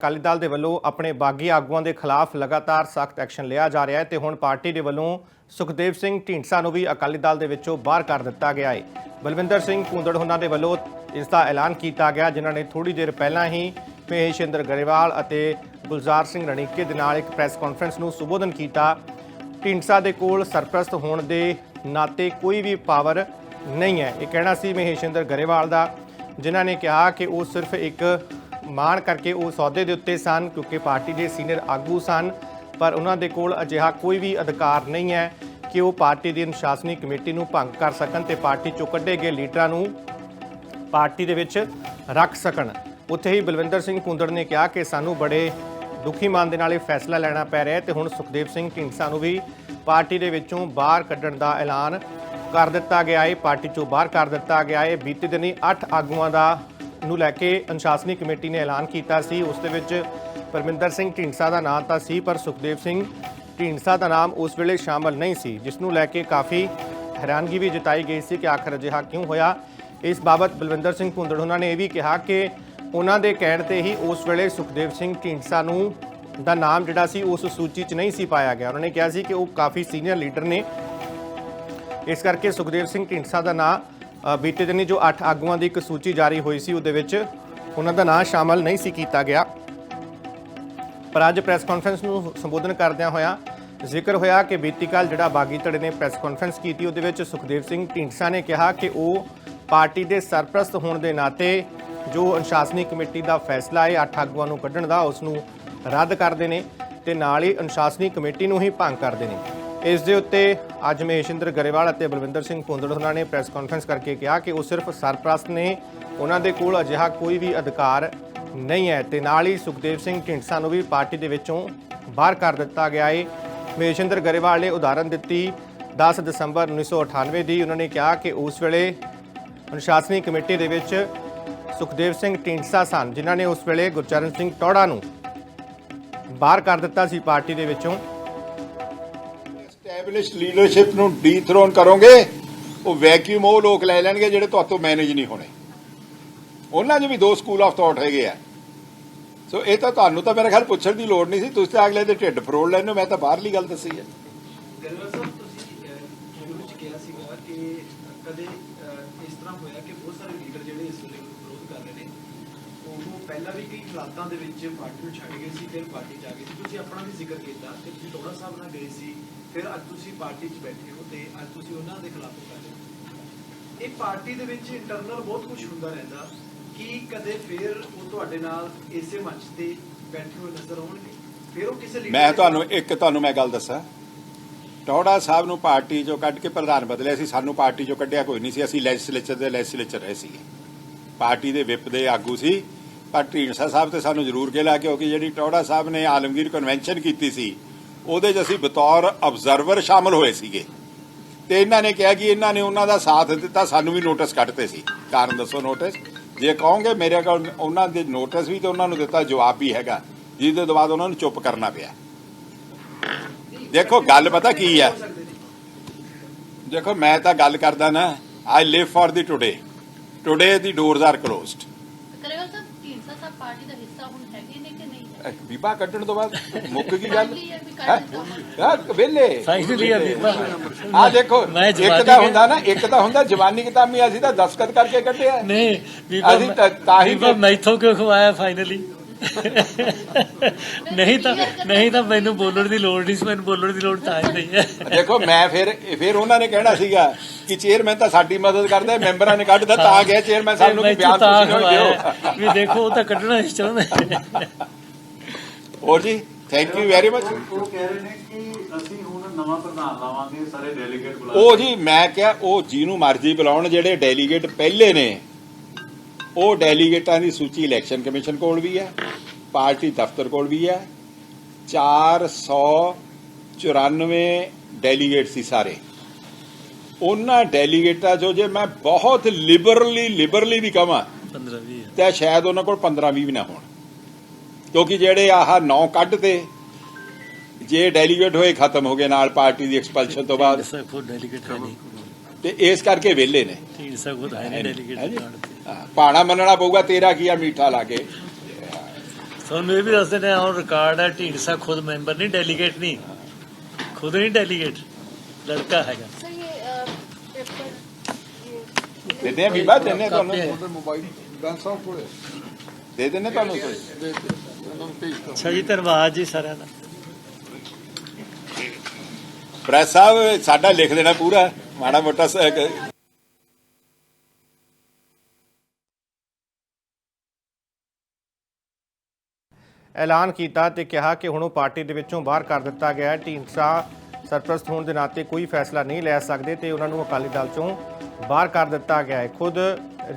ਅਕਾਲੀ ਦਲ ਦੇ ਵੱਲੋਂ ਆਪਣੇ ਬਾਗੀ ਆਗੂਆਂ ਦੇ ਖਿਲਾਫ ਲਗਾਤਾਰ ਸਖਤ ਐਕਸ਼ਨ ਲਿਆ ਜਾ ਰਿਹਾ ਹੈ ਤੇ ਹੁਣ ਪਾਰਟੀ ਦੇ ਵੱਲੋਂ ਸੁਖਦੇਵ ਸਿੰਘ ਢੀਂਡਸਾ ਨੂੰ ਵੀ ਅਕਾਲੀ ਦਲ ਦੇ ਵਿੱਚੋਂ ਬਾਹਰ ਕਰ ਦਿੱਤਾ ਗਿਆ ਹੈ। ਬਲਵਿੰਦਰ ਸਿੰਘ ਭੂੰਦੜ ਉਹਨਾਂ ਦੇ ਵੱਲੋਂ ਇਸ ਦਾ ਐਲਾਨ ਕੀਤਾ ਗਿਆ, ਜਿਨ੍ਹਾਂ ਨੇ ਥੋੜੀ ਦੇਰ ਪਹਿਲਾਂ ਹੀ ਮਹੇਸ਼ਿੰਦਰ ਗਰੇਵਾਲ ਅਤੇ ਗੁਲਜ਼ਾਰ ਸਿੰਘ ਰਣੀਕੇ ਦੇ ਨਾਲ ਇੱਕ ਪ੍ਰੈਸ ਕਾਨਫਰੰਸ ਨੂੰ ਸੰਬੋਧਨ ਕੀਤਾ। ਢੀਂਡਸਾ ਦੇ ਕੋਲ ਸਰਪ੍ਰਸਤ ਹੋਣ ਦੇ ਨਾਤੇ ਕੋਈ ਵੀ ਪਾਵਰ ਨਹੀਂ ਹੈ। ਇਹ ਕਹਿਣਾ ਸੀ ਮਹੇਸ਼ਿੰਦਰ ਗਰੇਵਾਲ ਦਾ, ਜਿਨ੍ਹਾਂ ਨੇ ਕਿਹਾ ਕਿ ਉਹ ਸਿਰਫ ਇੱਕ ਮਾਣ ਕਰਕੇ ਉਹ ਸੌਦੇ ਦੇ ਉੱਤੇ ਸਨ, ਕਿਉਂਕਿ ਪਾਰਟੀ ਦੇ ਸੀਨੀਅਰ ਆਗੂ ਸਨ, ਪਰ ਉਹਨਾਂ ਦੇ ਕੋਲ ਅਜਿਹਾ ਕੋਈ ਵੀ ਅਧਿਕਾਰ ਨਹੀਂ ਹੈ ਕਿ ਉਹ ਪਾਰਟੀ ਦੀ ਅਨੁਸ਼ਾਸਨੀ ਕਮੇਟੀ ਨੂੰ ਭੰਗ ਕਰ ਸਕਣ ਤੇ ਪਾਰਟੀ ਚੋਂ ਕੱਢੇ ਗਏ ਲੀਡਰਾਂ ਨੂੰ ਪਾਰਟੀ ਦੇ ਵਿੱਚ ਰੱਖ ਸਕਣ। ਉੱਥੇ ਹੀ ਬਲਵਿੰਦਰ ਸਿੰਘ ਕੁੰਦੜ ਨੇ ਕਿਹਾ ਕਿ ਸਾਨੂੰ ਬੜੇ ਦੁਖੀ ਮਨ ਦੇ ਨਾਲ ਇਹ ਫੈਸਲਾ ਲੈਣਾ ਪੈ ਰਿਹਾ ਹੈ ਤੇ ਹੁਣ ਸੁਖਦੇਵ ਸਿੰਘ ਢੀਂਡਸਾ ਨੂੰ ਵੀ ਪਾਰਟੀ ਦੇ ਵਿੱਚੋਂ ਬਾਹਰ ਕੱਢਣ ਦਾ ਐਲਾਨ ਕਰ ਦਿੱਤਾ ਗਿਆ ਹੈ। ਪਾਰਟੀ ਚੋਂ ਬਾਹਰ ਕਰ ਦਿੱਤਾ ਗਿਆ ਹੈ। ਬੀਤੇ ਦਿਨੀ 8 ਆਗੂਆਂ ਦਾ ਨੂੰ ਲੈ ਕੇ ਅਨੁਸ਼ਾਸਨੀ ਕਮੇਟੀ ਨੇ ਐਲਾਨ ਕੀਤਾ ਸੀ। ਉਸ ਦੇ ਵਿੱਚ ਪਰਮਿੰਦਰ ਸਿੰਘ ਢੀਂਡਸਾ ਦਾ ਨਾਮ ਤਾਂ ਸੀ, ਪਰ ਸੁਖਦੇਵ ਸਿੰਘ ਢੀਂਡਸਾ ਦਾ ਨਾਮ ਉਸ ਵੇਲੇ ਸ਼ਾਮਲ ਨਹੀਂ ਸੀ, ਜਿਸ ਨੂੰ ਲੈ ਕੇ ਕਾਫੀ ਹੈਰਾਨਗੀ ਵੀ ਜਤਾਈ ਗਈ ਸੀ ਕਿ ਆਖਰ ਅਜਿਹਾ ਕਿਉਂ ਹੋਇਆ। ਇਸ ਬਾਬਤ ਬਲਵਿੰਦਰ ਸਿੰਘ ਭੁੰਦੜ ਉਹਨਾਂ ਨੇ ਇਹ ਵੀ ਕਿਹਾ ਕਿ ਉਹਨਾਂ ਦੇ ਕਹਿਣ ਤੇ ਹੀ ਉਸ ਵੇਲੇ ਸੁਖਦੇਵ ਸਿੰਘ ਢੀਂਡਸਾ ਨੂੰ ਦਾ ਨਾਮ ਜਿਹੜਾ ਸੀ, ਉਸ ਸੂਚੀ 'ਚ ਨਹੀਂ ਸੀ ਪਾਇਆ ਗਿਆ। ਉਹਨਾਂ ਨੇ ਕਿਹਾ ਸੀ ਕਿ ਉਹ ਕਾਫੀ ਸੀਨੀਅਰ ਲੀਡਰ ਨੇ। ਇਸ ਕਰਕੇ ਸੁਖਦੇਵ ਸਿੰਘ ਢੀਂਡਸਾ ਦਾ ਨਾਮ ਬੀਤੇ ਦਿਨੀ ਜੋ 8 ਆਗੂਆਂ ਦੀ ਇੱਕ ਸੂਚੀ ਜਾਰੀ ਹੋਈ ਸੀ, ਉਹਦੇ ਵਿੱਚ ਉਹਨਾਂ ਦਾ ਨਾਂ ਸ਼ਾਮਲ ਨਹੀਂ ਸੀ ਕੀਤਾ ਗਿਆ। ਪਰ ਅੱਜ ਪ੍ਰੈਸ ਕਾਨਫਰੰਸ ਨੂੰ ਸੰਬੋਧਨ ਕਰਦਿਆਂ ਹੋਇਆ ਜ਼ਿਕਰ ਹੋਇਆ ਕਿ ਬੀਤੀ ਕੱਲ ਜਿਹੜਾ ਬਾਗੀ ਧੜੇ ਨੇ ਪ੍ਰੈਸ ਕਾਨਫਰੰਸ ਕੀਤੀ, ਉਹਦੇ ਵਿੱਚ ਸੁਖਦੇਵ ਸਿੰਘ ਢੀਂਡਸਾ ਨੇ ਕਿਹਾ ਕਿ ਉਹ ਪਾਰਟੀ ਦੇ ਸਰਪ੍ਰਸਤ ਹੋਣ ਦੇ ਨਾਤੇ ਜੋ ਅਨੁਸ਼ਾਸਨੀ ਕਮੇਟੀ ਦਾ ਫੈਸਲਾ ਹੈ, ਅੱਠ ਆਗੂਆਂ ਨੂੰ ਕੱਢਣ ਦਾ, ਉਸ ਨੂੰ ਰੱਦ ਕਰਦੇ ਨੇ ਤੇ ਨਾਲ ਹੀ ਅਨੁਸ਼ਾਸਨੀ ਕਮੇਟੀ ਨੂੰ ਹੀ ਭੰਗ ਕਰਦੇ ਨੇ ਇਸ ਦੇ ਉੱਤੇ ਅੱਜ ਮਹੇਸ਼ਿੰਦਰ ਗਰੇਵਾਲ ਅਤੇ ਬਲਵਿੰਦਰ ਸਿੰਘ ਭੁੰਦੜ ਉਹਨਾਂ ਨੇ ਪ੍ਰੈਸ ਕਾਨਫਰੰਸ ਕਰਕੇ ਕਿਹਾ ਕਿ ਉਹ ਸਿਰਫ ਸਰਪ੍ਰਸਤ ਨੇ, ਉਹਨਾਂ ਦੇ ਕੋਲ ਅਜਿਹਾ ਕੋਈ ਵੀ ਅਧਿਕਾਰ ਨਹੀਂ ਹੈ ਤੇ ਨਾਲ ਹੀ ਸੁਖਦੇਵ ਸਿੰਘ ਢੀਂਡਸਾ ਨੂੰ ਵੀ ਪਾਰਟੀ ਦੇ ਵਿੱਚੋਂ ਬਾਹਰ ਕਰ ਦਿੱਤਾ ਗਿਆ ਹੈ ਮਹੇਸ਼ਿੰਦਰ ਗਰੇਵਾਲ ਨੇ ਉਦਾਹਰਨ ਦਿੱਤੀ 10 ਦਸੰਬਰ 1998 ਦੀ ਉਹਨਾਂ ਨੇ ਕਿਹਾ ਕਿ ਉਸ ਵੇਲੇ ਅਨੁਸ਼ਾਸਨੀ ਕਮੇਟੀ ਦੇ ਵਿੱਚ ਸੁਖਦੇਵ ਸਿੰਘ ਢੀਂਡਸਾ ਸਨ, ਜਿਨ੍ਹਾਂ ਨੇ ਉਸ ਵੇਲੇ ਗੁਰਚਰਨ ਸਿੰਘ ਟੌੜਾ ਨੂੰ ਬਾਹਰ ਕਰ ਦਿੱਤਾ ਸੀ ਪਾਰਟੀ ਦੇ ਵਿੱਚੋਂ। ਐਸਟੈਬਲਿਸ਼ਡ ਲੀਡਰਸ਼ਿਪ ਨੂੰ ਡੀਥਰੋਨ ਕਰੋਗੇ ਉਹ ਵੈਕਿਊਮ ਉਹ ਲੋਕ ਲੈ ਲੈਣਗੇ ਜਿਹੜੇ ਤੁਹਾਤੋਂ ਮੈਨੇਜ ਨਹੀਂ ਹੋਣੇ। ਉਹਨਾਂ 'ਚ ਵੀ ਦੋ ਸਕੂਲ ਆਫ ਥਾਟ ਹੈਗੇ ਆ। ਸੋ ਇਹ ਤਾਂ ਤੁਹਾਨੂੰ ਤਾਂ ਮੇਰੇ ਖਿਆਲ ਪੁੱਛਣ ਦੀ ਲੋੜ ਨਹੀਂ ਸੀ ਤੁਸੀਂ ਤਾਂ ਅਗਲੇ ਦੇ ਢਿੱਡ ਫਰੋੜ ਲੈਣੇ ਮੈਂ ਤਾਂ ਬਾਹਰਲੀ ਗੱਲ ਦੱਸੀ ਹੈ ਗਰੇਵਾਲ ਸਾਹਿਬ ਤੁਸੀਂ ਅਹ, ਸ਼ੁਰੂ ਵਿੱਚ ਕਿਹਾ ਸੀਗਾ ਕਿ ਕਦੇ ਅਹ, ਇਸ ਤਰ੍ਹਾਂ ਹੋਇਆ ਕਿ ਬਹੁਤ ਸਾਰੇ ਲੀਡਰ ਜਿਹੜੇ ਇਸ ਵੇਲੇ ਵਿਰੋਧ ਕਰ ਰਹੇ ਨੇ ਉਹ ਪਹਿਲਾਂ ਵੀ ਕਈ ਹਾਲਾਤਾਂ ਦੇ ਵਿੱਚ ਪਾਰਟੀ ਨੂੰ ਛੱਡ ਗਏ ਸੀ ਫਿਰ ਪਾਰਟੀ 'ਚ ਆ ਗਏ ਸੀ। ਤੁਸੀਂ ਆਪਣਾ ਵੀ ਜ਼ਿਕਰ ਕੀਤਾ ਕਿ ਤੁਸੀਂ ਟੋੜਾ ਸਾਹਿਬ ਨਾਲ ਗਏ ਸੀ ਫਿਰ ਅੱਜ ਤੁਸੀਂ ਪਾਰਟੀ 'ਚ ਬੈਠੇ ਹੋ ਤੇ ਅੱਜ ਤੁਸੀਂ ਉਹਨਾਂ ਦੇ ਖਿਲਾਫ ਕਰ ਰਹੇ ਹੋ। ਇਹ ਪਾਰਟੀ ਦੇ ਵਿੱਚ ਇੰਟਰਨਲ ਬਹੁਤ ਕੁਝ ਹੁੰਦਾ ਰਹਿੰਦਾ ਕੀ ਕਦੇ ਫਿਰ ਉਹ ਤੁਹਾਡੇ ਨਾਲ ਇਸੇ ਮੰਚ ਤੇ ਬੈਠੇ ਹੋਏ ਨਜ਼ਰ ਆਉਣਗੇ। ਫਿਰ ਉਹ ਕਿਸੇ leader ਮੈਂ ਤੁਹਾਨੂੰ ਇੱਕ ਤੁਹਾਨੂੰ ਮੈਂ ਗੱਲ ਦੱਸਾਂ। ਟੌੜਾ ਸਾਹਿਬ ਨੂੰ ਪਾਰਟੀ ਚੋਂ ਕੱਢ ਕੇ ਪ੍ਰਧਾਨ ਬਦਲਿਆ ਸੀ ਸਾਨੂੰ ਪਾਰਟੀ ਚੋਂ ਕੱਢਿਆ ਕੋਈ ਨਹੀਂ ਸੀ ਅਸੀਂ ਲੈਜਿਸਲੇਚਰ ਦੇ ਲੈਜਿਸਲੇਚਰ ਰਹੇ ਸੀਗੇ। ਪਾਰਟੀ ਦੇ ਵਿਪ ਦੇ ਆਗੂ ਸੀ ਪਰ ਢੀਂਡਸਾ ਸਾਹਿਬ ਤੇ ਸਾਨੂੰ ਜ਼ਰੂਰ ਕਿਹਾ ਕਿਉਂਕਿ ਜਿਹੜੀ ਟੌੜਾ ਸਾਹਿਬ ਨੇ ਆਲਮਗੀਰ ਕਨਵੈਨਸ਼ਨ ਕੀਤੀ ਸੀ ਉਹਦੇ 'ਚ ਅਸੀਂ ਬਤੌਰ ਅਬਜ਼ਰਵਰ ਸ਼ਾਮਲ ਹੋਏ ਸੀਗੇ। ਤੇ ਇਹਨਾਂ ਨੇ ਕਿਹਾ ਕਿ ਇਹਨਾਂ ਨੇ ਉਹਨਾਂ ਦਾ ਸਾਥ ਦਿੱਤਾ, ਸਾਨੂੰ ਵੀ ਨੋਟਿਸ ਕੱਢਤੇ ਸੀ। ਕਾਰਨ ਦੱਸੋ ਨੋਟਿਸ ਜੇ ਕਹੋਗੇ ਮੇਰੇ ਕੋਲ ਉਹਨਾਂ ਦੇ ਨੋਟਿਸ ਵੀ ਤੇ ਉਹਨਾਂ ਨੂੰ ਦਿੱਤਾ, ਜਵਾਬ ਵੀ ਹੈਗਾ। ਜਿਹਦੇ ਤੋਂ ਬਾਅਦ ਉਹਨਾਂ ਨੂੰ ਚੁੱਪ ਕਰਨਾ ਪਿਆ। ਦੇਖੋ, ਗੱਲ ਪਤਾ ਕੀ ਹੈ? ਦੇਖੋ, ਮੈਂ ਤਾਂ ਗੱਲ ਕਰਦਾ ਨਾ I live for the today today the doors are closed Karewal ਸਾਹਿਬ ਢੀਂਡਸਾ ਸਾਹਿਬ ਪਾਰਟੀ ਦਾ ਹੈ ਬੀਬਾ ਕੱਢਣ ਤੋਂ ਬਾਅਦ ਮੁੱਕ ਗਈ ਗੱਲ। ਹੁਣ। ਯਾਰ ਵੇਲੇ ਫਾਈਨਲੀ ਆ ਬੀਬਾ। ਆ ਦੇਖੋ ਮੈਂ ਇੱਕ ਜਵਾਨੀ ਹੁੰਦਾ ਨਾ ਇੱਕ ਤਾਂ ਹੁੰਦਾ ਜਵਾਨੀ ਕਿਤਾਬੀ ਅਸੀਂ ਤਾਂ ਦਸਖਤ ਕਰਕੇ ਕੱਢਿਆ। ਨਹੀਂ ਬੀਬਾ ਅਸੀਂ ਤਾਂ- ਤਾਂ ਹੀ ਬੀਬਾ ਮੈਥੋਂ ਕਿਉਂ ਖਵਾਇਆ ਫਾਈਨਲੀ ਨਹੀਂ ਤਾਂ ਨਹੀਂ ਤਾਂ ਮੈਨੂੰ ਬੋਲਣ ਦੀ ਲੋੜ ਨਹੀਂ ਸੀ ਮੈਨੂੰ ਬੋਲਣ ਦੀ ਲੋੜ ਤਾਂ ਹੀ ਨਹੀਂ ਹੈ। ਦੇਖੋ ਮੈਂ ਫਿਰ ਫਿਰ ਉਹਨਾਂ ਨੇ ਕਹਿਣਾ ਸੀਗਾ ਕਿ ਚੇਅਰਮੈਨ ਤਾਂ ਸਾਡੀ ਮਦਦ ਕਰਦਾ ਹੈ, ਮੈਂਬਰਾਂ ਨੇ ਕੱਢ ਦਿੱਤਾ। ਤਾਂ ਗਿਆ ਚੇਅਰਮੈਨ ਸਾਹਿਬ ਨੂੰ ਕਿ ਮੈਥੋਂ ਬਿਆਨ ਤਾਂ ਤੁਸੀਂ ਨਾ ਖਵਾਇਆ। ਦਿਓ ਵੀ ਦੇਖੋ ਉਹ ਤਾਂ ਕੱਢਣਾ ਇਸ ਚਾਹੁੰਦੇ। ਹੋਰ ਜੀ ਥੈਂਕ ਯੂ ਵੈਰੀ ਮਚ ਉਹ ਕਹਿ ਰਹੇ ਨੇ ਕਿ ਅਸੀਂ ਹੁਣ ਨਵਾਂ ਪ੍ਰਧਾਨ ਲਾਵਾਂਗੇ ਸਾਰੇ ਡੈਲੀਗੇਟ ਬੁਲਾ ਉਹ ਜੀ ਮੈਂ ਕਿਹਾ ਉਹ ਜਿਹਨੂੰ ਮਰਜ਼ੀ ਬੁਲਾਉਣ ਜਿਹੜੇ ਡੈਲੀਗੇਟ ਪਹਿਲੇ ਨੇ ਉਹ ਡੈਲੀਗੇਟਾਂ ਦੀ ਸੂਚੀ ਇਲੈਕਸ਼ਨ ਕਮਿਸ਼ਨ ਕੋਲ ਵੀ ਹੈ ਪਾਰਟੀ ਦਫ਼ਤਰ ਕੋਲ ਵੀ ਹੈ। 494 ਡੈਲੀਗੇਟ ਸੀ ਸਾਰੇ। ਉਹਨਾਂ ਡੈਲੀਗੇਟਾਂ ਜੋ ਜੇ ਮੈਂ ਬਹੁਤ ਲਿਬਰਲੀ ਲਿਬਰਲੀ ਵੀ ਕਹਾਂ 15 20 ਤਾਂ ਸ਼ਾਇਦ ਉਹਨਾਂ ਕੋਲ 15 20 ਵੀ ਨਾ ਹੋਣ। ਕਿਉਂਕਿ ਜਿਹੜੇ ਆਹ ਨੌ ਕੱਢ ਤੇ ਜੇ ਡੈਲੀਗੇਟ ਹੋਏ ਖਤਮ ਹੋ ਗਏ ਨਾਲ ਪਾਰਟੀ ਦੀ ਐਕਸਪਲਸ਼ਨ ਤੋਂ ਬਾਅਦ। ਤੇ ਇਸ ਕਰਕੇ ਵਿਹਲੇ ਨੇ। ਪਾਣਾ ਮੰਨਣਾ ਪਊਗਾ ਤੇਰਾ ਕੀ ਆ ਮੀਠਾ ਲਾ ਕੇ? ਸਾਨੂੰ ਇਹ ਵੀ ਦੱਸਦੇ ਨੇ ਹੁਣ ਰਿਕਾਰਡ ਹੈ ਢੀਂਡਸਾ ਖੁਦ ਮੈਂਬਰ ਨਹੀਂ ਡੈਲੀਗੇਟ ਨਹੀਂ। ਖੁਦ ਨਹੀਂ ਡੈਲੀਗੇਟ ਲੜਕਾ ਹੈਗਾ। ਦੇ ਦੇ ਬੀਬਾ ਦੇਨੇ ਤੁਹਾਨੂੰ। ਮੋਬਾਈਲ ਬੈਂਸ ਦੇ ਦੇਨੇ ਤੁਹਾਨੂੰ ਦੇ ਦੇ ਨੂੰ ਅੱਛਾ ਜੀ ਧੰਨਵਾਦ ਜੀ ਸਾਰਿਆਂ ਦਾ। ਪ੍ਰੈਸ ਸਾਹਿਬ ਸਾਡਾ ਲਿਖ ਦੇਣਾ ਪੂਰਾ ਮਾੜਾ ਮੋਟਾ ਸ- ਐਲਾਨ ਕੀਤਾ ਤੇ ਕਿਹਾ ਕਿ ਹੁਣ ਉਹ ਪਾਰਟੀ ਦੇ ਵਿੱਚੋਂ ਬਾਹਰ ਕਰ ਦਿੱਤਾ ਗਿਆ ਹੈ। ਢੀਂਡਸਾ ਸਰਪ੍ਰਸਤ ਹੋਣ ਦੇ ਨਾਤੇ ਕੋਈ ਫੈਸਲਾ ਨਹੀਂ ਲੈ ਸਕਦੇ ਤੇ ਉਹਨਾਂ ਨੂੰ ਅਕਾਲੀ ਦਲ ਚੋਂ ਬਾਹਰ ਕਰ ਦਿੱਤਾ ਗਿਆ ਹੈ। ਖੁਦ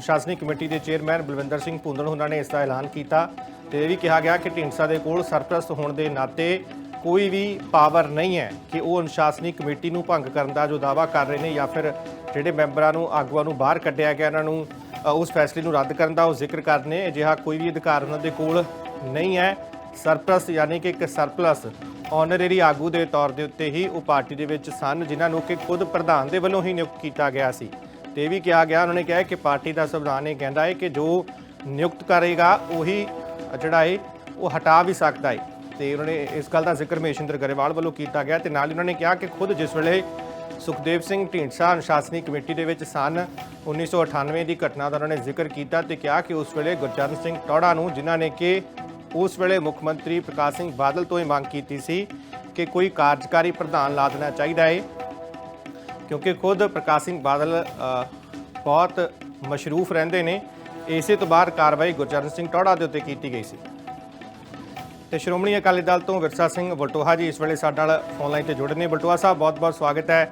ਸ਼ਾਸਨੀ ਕਮੇਟੀ ਦੇ ਚੇਅਰਮੈਨ ਬਲਵਿੰਦਰ ਸਿੰਘ ਭੁੰਦੜ ਉਹਨਾਂ ਨੇ ਇਸ ਦਾ ਐਲਾਨ ਕੀਤਾ। ਤੇ ਇਹ ਵੀ ਕਿਹਾ ਗਿਆ ਕਿ ਢੀਂਡਸਾ ਦੇ ਕੋਲ ਸਰਪ੍ਰਸਤ ਹੋਣ ਦੇ ਨਾਤੇ ਕੋਈ ਵੀ ਪਾਵਰ ਨਹੀਂ ਹੈ ਕਿ ਉਹ ਅਨੁਸ਼ਾਸਨੀ ਕਮੇਟੀ ਨੂੰ ਭੰਗ ਕਰਨ ਦਾ ਜੋ ਦਾਅਵਾ ਕਰ ਰਹੇ ਨੇ ਜਾਂ ਫਿਰ ਜਿਹੜੇ ਮੈਂਬਰਾਂ ਨੂੰ ਆਗੂਆਂ ਨੂੰ ਬਾਹਰ ਕੱਢਿਆ ਗਿਆ ਉਹਨਾਂ ਨੂੰ ਉਸ ਫੈਸਲੇ ਨੂੰ ਰੱਦ ਕਰਨ ਦਾ ਉਹ ਜ਼ਿਕਰ ਕਰਨੇ ਅਜਿਹਾ ਕੋਈ ਵੀ ਅਧਿਕਾਰ ਉਹਨਾਂ ਦੇ ਕੋਲ ਨਹੀਂ ਹੈ। ਸਰਪਲਸ ਯਾਨੀ ਕਿ ਇੱਕ ਸਰਪਲਸ ਆਨਰੇਰੀ ਆਗੂ ਦੇ ਤੌਰ ਦੇ ਉੱਤੇ ਹੀ ਉਹ ਪਾਰਟੀ ਦੇ ਵਿੱਚ ਸਨ, ਜਿਨ੍ਹਾਂ ਨੂੰ ਕਿ ਖੁਦ ਪ੍ਰਧਾਨ ਦੇ ਵੱਲੋਂ ਹੀ ਨਿਯੁਕਤ ਕੀਤਾ ਗਿਆ ਸੀ। ਤੇ ਇਹ ਵੀ ਕਿਹਾ ਗਿਆ, ਉਹਨਾਂ ਨੇ ਕਿਹਾ ਕਿ ਪਾਰਟੀ ਦਾ ਸੰਵਿਧਾਨ ਇਹ ਕਹਿੰਦਾ ਹੈ ਕਿ ਜੋ ਨਿਯੁਕਤ ਕਰੇਗਾ, ਉਹੀ ਜਿਹੜਾ ਹੈ ਉਹ ਹਟਾ ਵੀ ਸਕਦਾ ਹੈ ਤੇ ਉਹਨਾਂ ਨੇ ਇਸ ਗੱਲ ਦਾ ਜ਼ਿਕਰ ਮਹੇਸ਼ਿੰਦਰ ਗਰੇਵਾਲ ਵੱਲੋਂ ਕੀਤਾ ਗਿਆ ਤੇ ਨਾਲ ਹੀ ਉਹਨਾਂ ਨੇ ਕਿਹਾ ਕਿ ਖੁਦ ਜਿਸ ਵੇਲੇ ਸੁਖਦੇਵ ਸਿੰਘ ਢੀਂਡਸਾ ਅਨੁਸ਼ਾਸਨੀ ਕਮੇਟੀ ਦੇ ਵਿੱਚ ਸਨ 1998 ਦੀ ਘਟਨਾ ਦਾ ਉਹਨਾਂ ਨੇ ਜ਼ਿਕਰ ਕੀਤਾ ਤੇ ਕਿਹਾ ਕਿ ਉਸ ਵੇਲੇ ਗੁਰਚਰਨ ਸਿੰਘ ਟੌੜਾ ਨੂੰ ਜਿਨ੍ਹਾਂ ਨੇ ਕਿ ਉਸ ਵੇਲੇ ਮੁੱਖ ਮੰਤਰੀ ਪ੍ਰਕਾਸ਼ ਸਿੰਘ ਬਾਦਲ ਤੋਂ ਇਹ ਮੰਗ ਕੀਤੀ ਸੀ ਕਿ ਕੋਈ ਕਾਰਜਕਾਰੀ ਪ੍ਰਧਾਨ ਲਾ ਦੇਣਾ ਚਾਹੀਦਾ ਹੈ ਕਿਉਂਕਿ ਖੁਦ ਪ੍ਰਕਾਸ਼ ਸਿੰਘ ਬਾਦਲ ਬਹੁਤ ਮਸ਼ਰੂਫ ਰਹਿੰਦੇ ਨੇ ਇਸੇ ਤੋਂ ਬਾਅਦ ਕਾਰਵਾਈ ਗੁਰਚਰਨ ਸਿੰਘ ਟੌੜਾ ਦੇ ਉੱਤੇ ਕੀਤੀ ਗਈ ਸੀ। ਤੇ ਸ਼੍ਰੋਮਣੀ ਅਕਾਲੀ ਦਲ ਤੋਂ ਵਿਰਸਾ ਸਿੰਘ ਬਲਟੋਹਾ ਜੀ ਇਸ ਵੇਲੇ ਸਾਡੇ ਨਾਲ ਫੋਨ ਲਾਈਨ ਤੇ ਜੁੜੇ ਨੇ। ਬਲਟੋਹਾ ਸਾਹਿਬ ਬਹੁਤ-ਬਹੁਤ ਸਵਾਗਤ ਹੈ।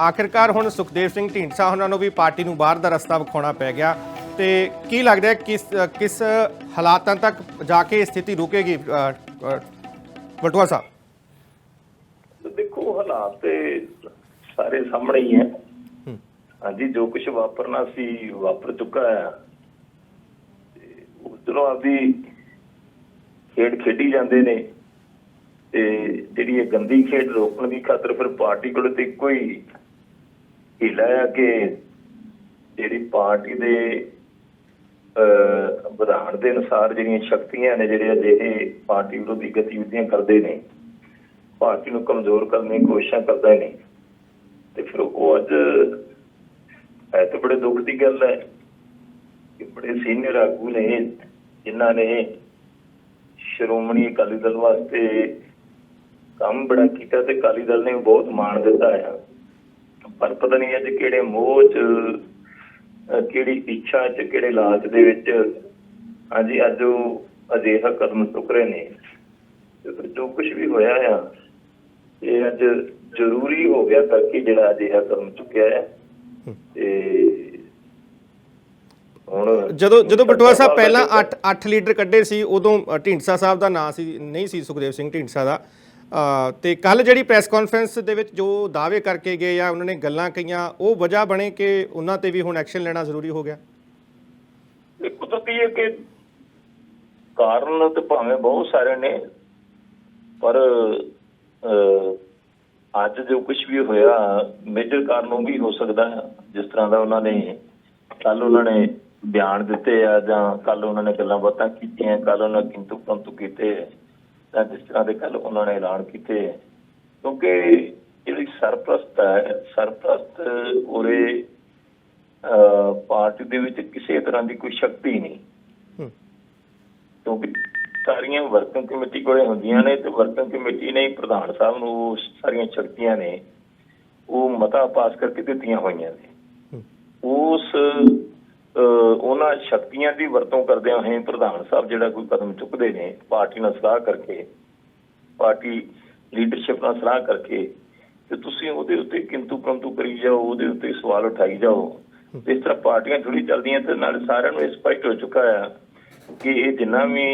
ਆਖਿਰਕਾਰ ਹੁਣ ਸੁਖਦੇਵ ਸਿੰਘ ਢੀਂਡਸਾ ਉਹਨਾਂ ਨੂੰ ਵੀ ਪਾਰਟੀ ਨੂੰ ਬਾਹਰ ਦਾ ਰਸਤਾ ਵਿਖਾਉਣਾ ਪੈ ਗਿਆ। ਤੇ ਕੀ ਲੱਗਦਾ ਹੈ ਕਿਸ ਕਿਸ ਹਾਲਾਤਾਂ ਤੱਕ ਜਾ ਕੇ ਸਥਿਤੀ ਰੁਕੇਗੀ ਬਲਟੋਹਾ ਸਾਹਿਬ? ਦੇਖੋ ਹਾਲਾਤ ਤੇ ਸਾਰੇ ਸਾਹਮਣੇ ਹੀ ਹੈ। ਹਾਂਜੀ ਜੋ ਕੁਝ ਵਾਪਰਨਾ ਸੀ ਵਾਪਰ ਚੁੱਕਾ ਹੈ। ਉਧਰੋਂ ਆਪਦੀ ਖੇਡ ਖੇਡੀ ਜਾਂਦੇ ਨੇ ਤੇ ਜਿਹੜੀ ਇਹ ਗੰਦੀ ਖੇਡ ਰੋਕਣ ਦੀ ਖਾਤਰ ਫਿਰ ਪਾਰਟੀ ਕੋਲ ਤੇ ਇੱਕੋ ਹੀਲਾ ਹੈ ਕਿ ਜਿਹੜੀ ਪਾਰਟੀ ਦੇ ਵਿਧਾਨ ਦੇ ਅਨੁਸਾਰ ਜਿਹੜੀਆਂ ਸ਼ਕਤੀਆਂ ਨੇ ਜਿਹੜੇ ਅਜਿਹੇ ਪਾਰਟੀ ਵਿਰੋਧੀ ਗਤੀਵਿਧੀਆਂ ਕਰਦੇ ਨੇ, ਪਾਰਟੀ ਨੂੰ ਕਮਜ਼ੋਰ ਕਰਨ ਦੀ ਕੋਸ਼ਿਸ਼ਾਂ ਕਰਦੇ ਨੇ, ਤੇ ਫਿਰ ਉਹ ਅੱਜ ਇਹ ਤਾਂ ਬੜੇ ਦੁੱਖ ਦੀ ਗੱਲ ਹੈ ਕਿ ਬੜੇ ਸੀਨੀਅਰ ਆਗੂ ਨੇ ਜਿਨ੍ਹਾਂ ਨੇ ਸ਼੍ਰੋਮਣੀ ਅਕਾਲੀ ਦਲ ਵਾਸਤੇ ਕੰਮ ਬੜਾ ਕੀਤਾ ਤੇ ਅਕਾਲੀ ਦਲ ਨੇ ਬਹੁਤ ਮਾਣ ਦਿੱਤਾ ਹੈ ਪਰ ਪਤਾ ਨਹੀਂ ਅੱਜ ਕਿਹੜੇ ਮੋਹ ਚ ਕਿਹੜੀ ਇੱਛਾ ਚ, ਕਿਹੜੇ ਲਾਲਚ ਦੇ ਵਿੱਚ ਹਾਂਜੀ, ਅੱਜ ਉਹ ਅਜਿਹਾ ਕਦਮ ਚੁੱਕ ਰਹੇ ਨੇ। ਤੇ ਫਿਰ ਜੋ ਕੁਝ ਵੀ ਹੋਇਆ ਆ, ਇਹ ਅੱਜ ਜ਼ਰੂਰੀ ਹੋ ਗਿਆ ਕਰਕੇ ਜਿਹੜਾ ਅਜਿਹਾ ਕਦਮ ਚੁੱਕਿਆ ਹੈ ਤੇ ਹੁਣ ਜਦੋਂ ਜਦੋਂ ਬਟਵਾ ਸਾਹਿਬ ਪਹਿਲਾਂ 8 8 ਲੀਡਰ ਕੱਢੇ ਸੀ ਉਦੋਂ ਢੀਂਡਸਾ ਸਾਹਿਬ ਦਾ ਨਾਂ ਸੀ ਨਹੀਂ ਸੀ ਸੁਖਦੇਵ ਸਿੰਘ ਢੀਂਡਸਾ ਦਾ। ਤੇ ਕੱਲ ਜਿਹੜੀ ਪ੍ਰੈਸ ਕਾਨਫਰੰਸ ਦੇ ਵਿੱਚ ਜੋ ਦਾਅਵੇ ਕਰਕੇ ਗਏ ਜਾਂ ਉਹਨਾਂ ਨੇ ਗੱਲਾਂ ਕਹੀਆਂ ਉਹ ਵਜ੍ਹਾ ਬਣੇ ਕਿ ਉਹਨਾਂ ਤੇ ਵੀ ਹੁਣ ਐਕਸ਼ਨ ਲੈਣਾ ਜ਼ਰੂਰੀ ਹੋ ਗਿਆ? ਕੁਦਰਤੀ ਹੈ ਕਿ ਕਾਰਨ ਤੇ ਭਾਵੇਂ ਬਹੁਤ ਸਾਰੇ ਨੇ ਪਰ ਅੱਜ ਜੋ ਕੁਝ ਵੀ ਹੋਇਆ ਮੇਜਰ ਕਾਰਨ ਉਹ ਵੀ ਹੋ ਸਕਦਾ ਜਿਸ ਤਰ੍ਹਾਂ ਦਾ ਉਹਨਾਂ ਨੇ ਕੱਲ ਉਹਨਾਂ ਨੇ ਬਿਆਨ ਦਿੱਤੇ ਆ ਜਾਂ ਕੱਲ ਉਹਨਾਂ ਨੇ ਗੱਲਾਂ ਬਾਤਾਂ ਕੀਤੀਆਂ ਕੱਲ ਉਹਨਾਂ ਕਿੰਤੂ ਪੰਤੂ ਕੀਤੇ ਜਾਂ ਜਿਸ ਤਰ੍ਹਾਂ ਦੇ ਕੱਲ ਉਹਨਾਂ ਨੇ ਐਲਾਨ ਕੀਤੇ ਕਿਉਂਕਿ ਜਿਹੜੀ ਸਰਪ੍ਰਸਤ ਹੈ ਸਰਪ੍ਰਸਤ ਉਰੇ ਪਾਰਟੀ ਦੇ ਵਿੱਚ ਕਿਸੇ ਤਰ੍ਹਾਂ ਦੀ ਕੋਈ ਸ਼ਕਤੀ ਨਹੀਂ ਹੂੰ। ਕਿਉਂਕਿ ਸਾਰੀਆਂ ਵਰਕਿੰਗ ਕਮੇਟੀ ਕੋਲੇ ਹੁੰਦੀਆਂ ਨੇ ਤੇ ਵਰਕਿੰਗ ਕਮੇਟੀ ਨੇ ਪ੍ਰਧਾਨ ਸਾਹਿਬ ਨੂੰ ਸਾਰੀਆਂ ਸ਼ਕਤੀਆਂ ਨੇ ਉਹ ਮਤਾ ਪਾਸ ਕਰਕੇ ਦਿੱਤੀਆਂ ਹੋਈਆਂ ਨੇ। ਉਸ ਉਹਨਾਂ ਸ਼ਕਤੀਆਂ ਦੀ ਵਰਤੋਂ ਕਰਦਿਆਂ ਹੋਏ ਪ੍ਰਧਾਨ ਸਾਹਿਬ ਜਿਹੜਾ ਕੋਈ ਕਦਮ ਚੁੱਕਦੇ ਨੇ ਪਾਰਟੀ ਨਾਲ ਸਲਾਹ ਕਰਕੇ ਪਾਰਟੀ ਲੀਡਰਸ਼ਿਪ ਨਾਲ ਸਲਾਹ ਕਰਕੇ ਤੇ ਤੁਸੀਂ ਉਹਦੇ ਉੱਤੇ ਕਿੰਤੂ ਪਰੰਤੂ ਕਰੀ ਜਾਓ ਉਹਦੇ ਉੱਤੇ ਸਵਾਲ ਉਠਾਈ ਜਾਓ। ਇਸ ਤਰ੍ਹਾਂ ਪਾਰਟੀਆਂ ਥੋੜੀ ਚੱਲਦੀਆਂ ਤੇ ਨਾਲ ਸਾਰਿਆਂ ਨੂੰ ਸਪਸ਼ਟ ਹੋ ਚੁੱਕਾ ਹੈ ਕਿ ਇਹ ਜਿੰਨਾ ਵੀ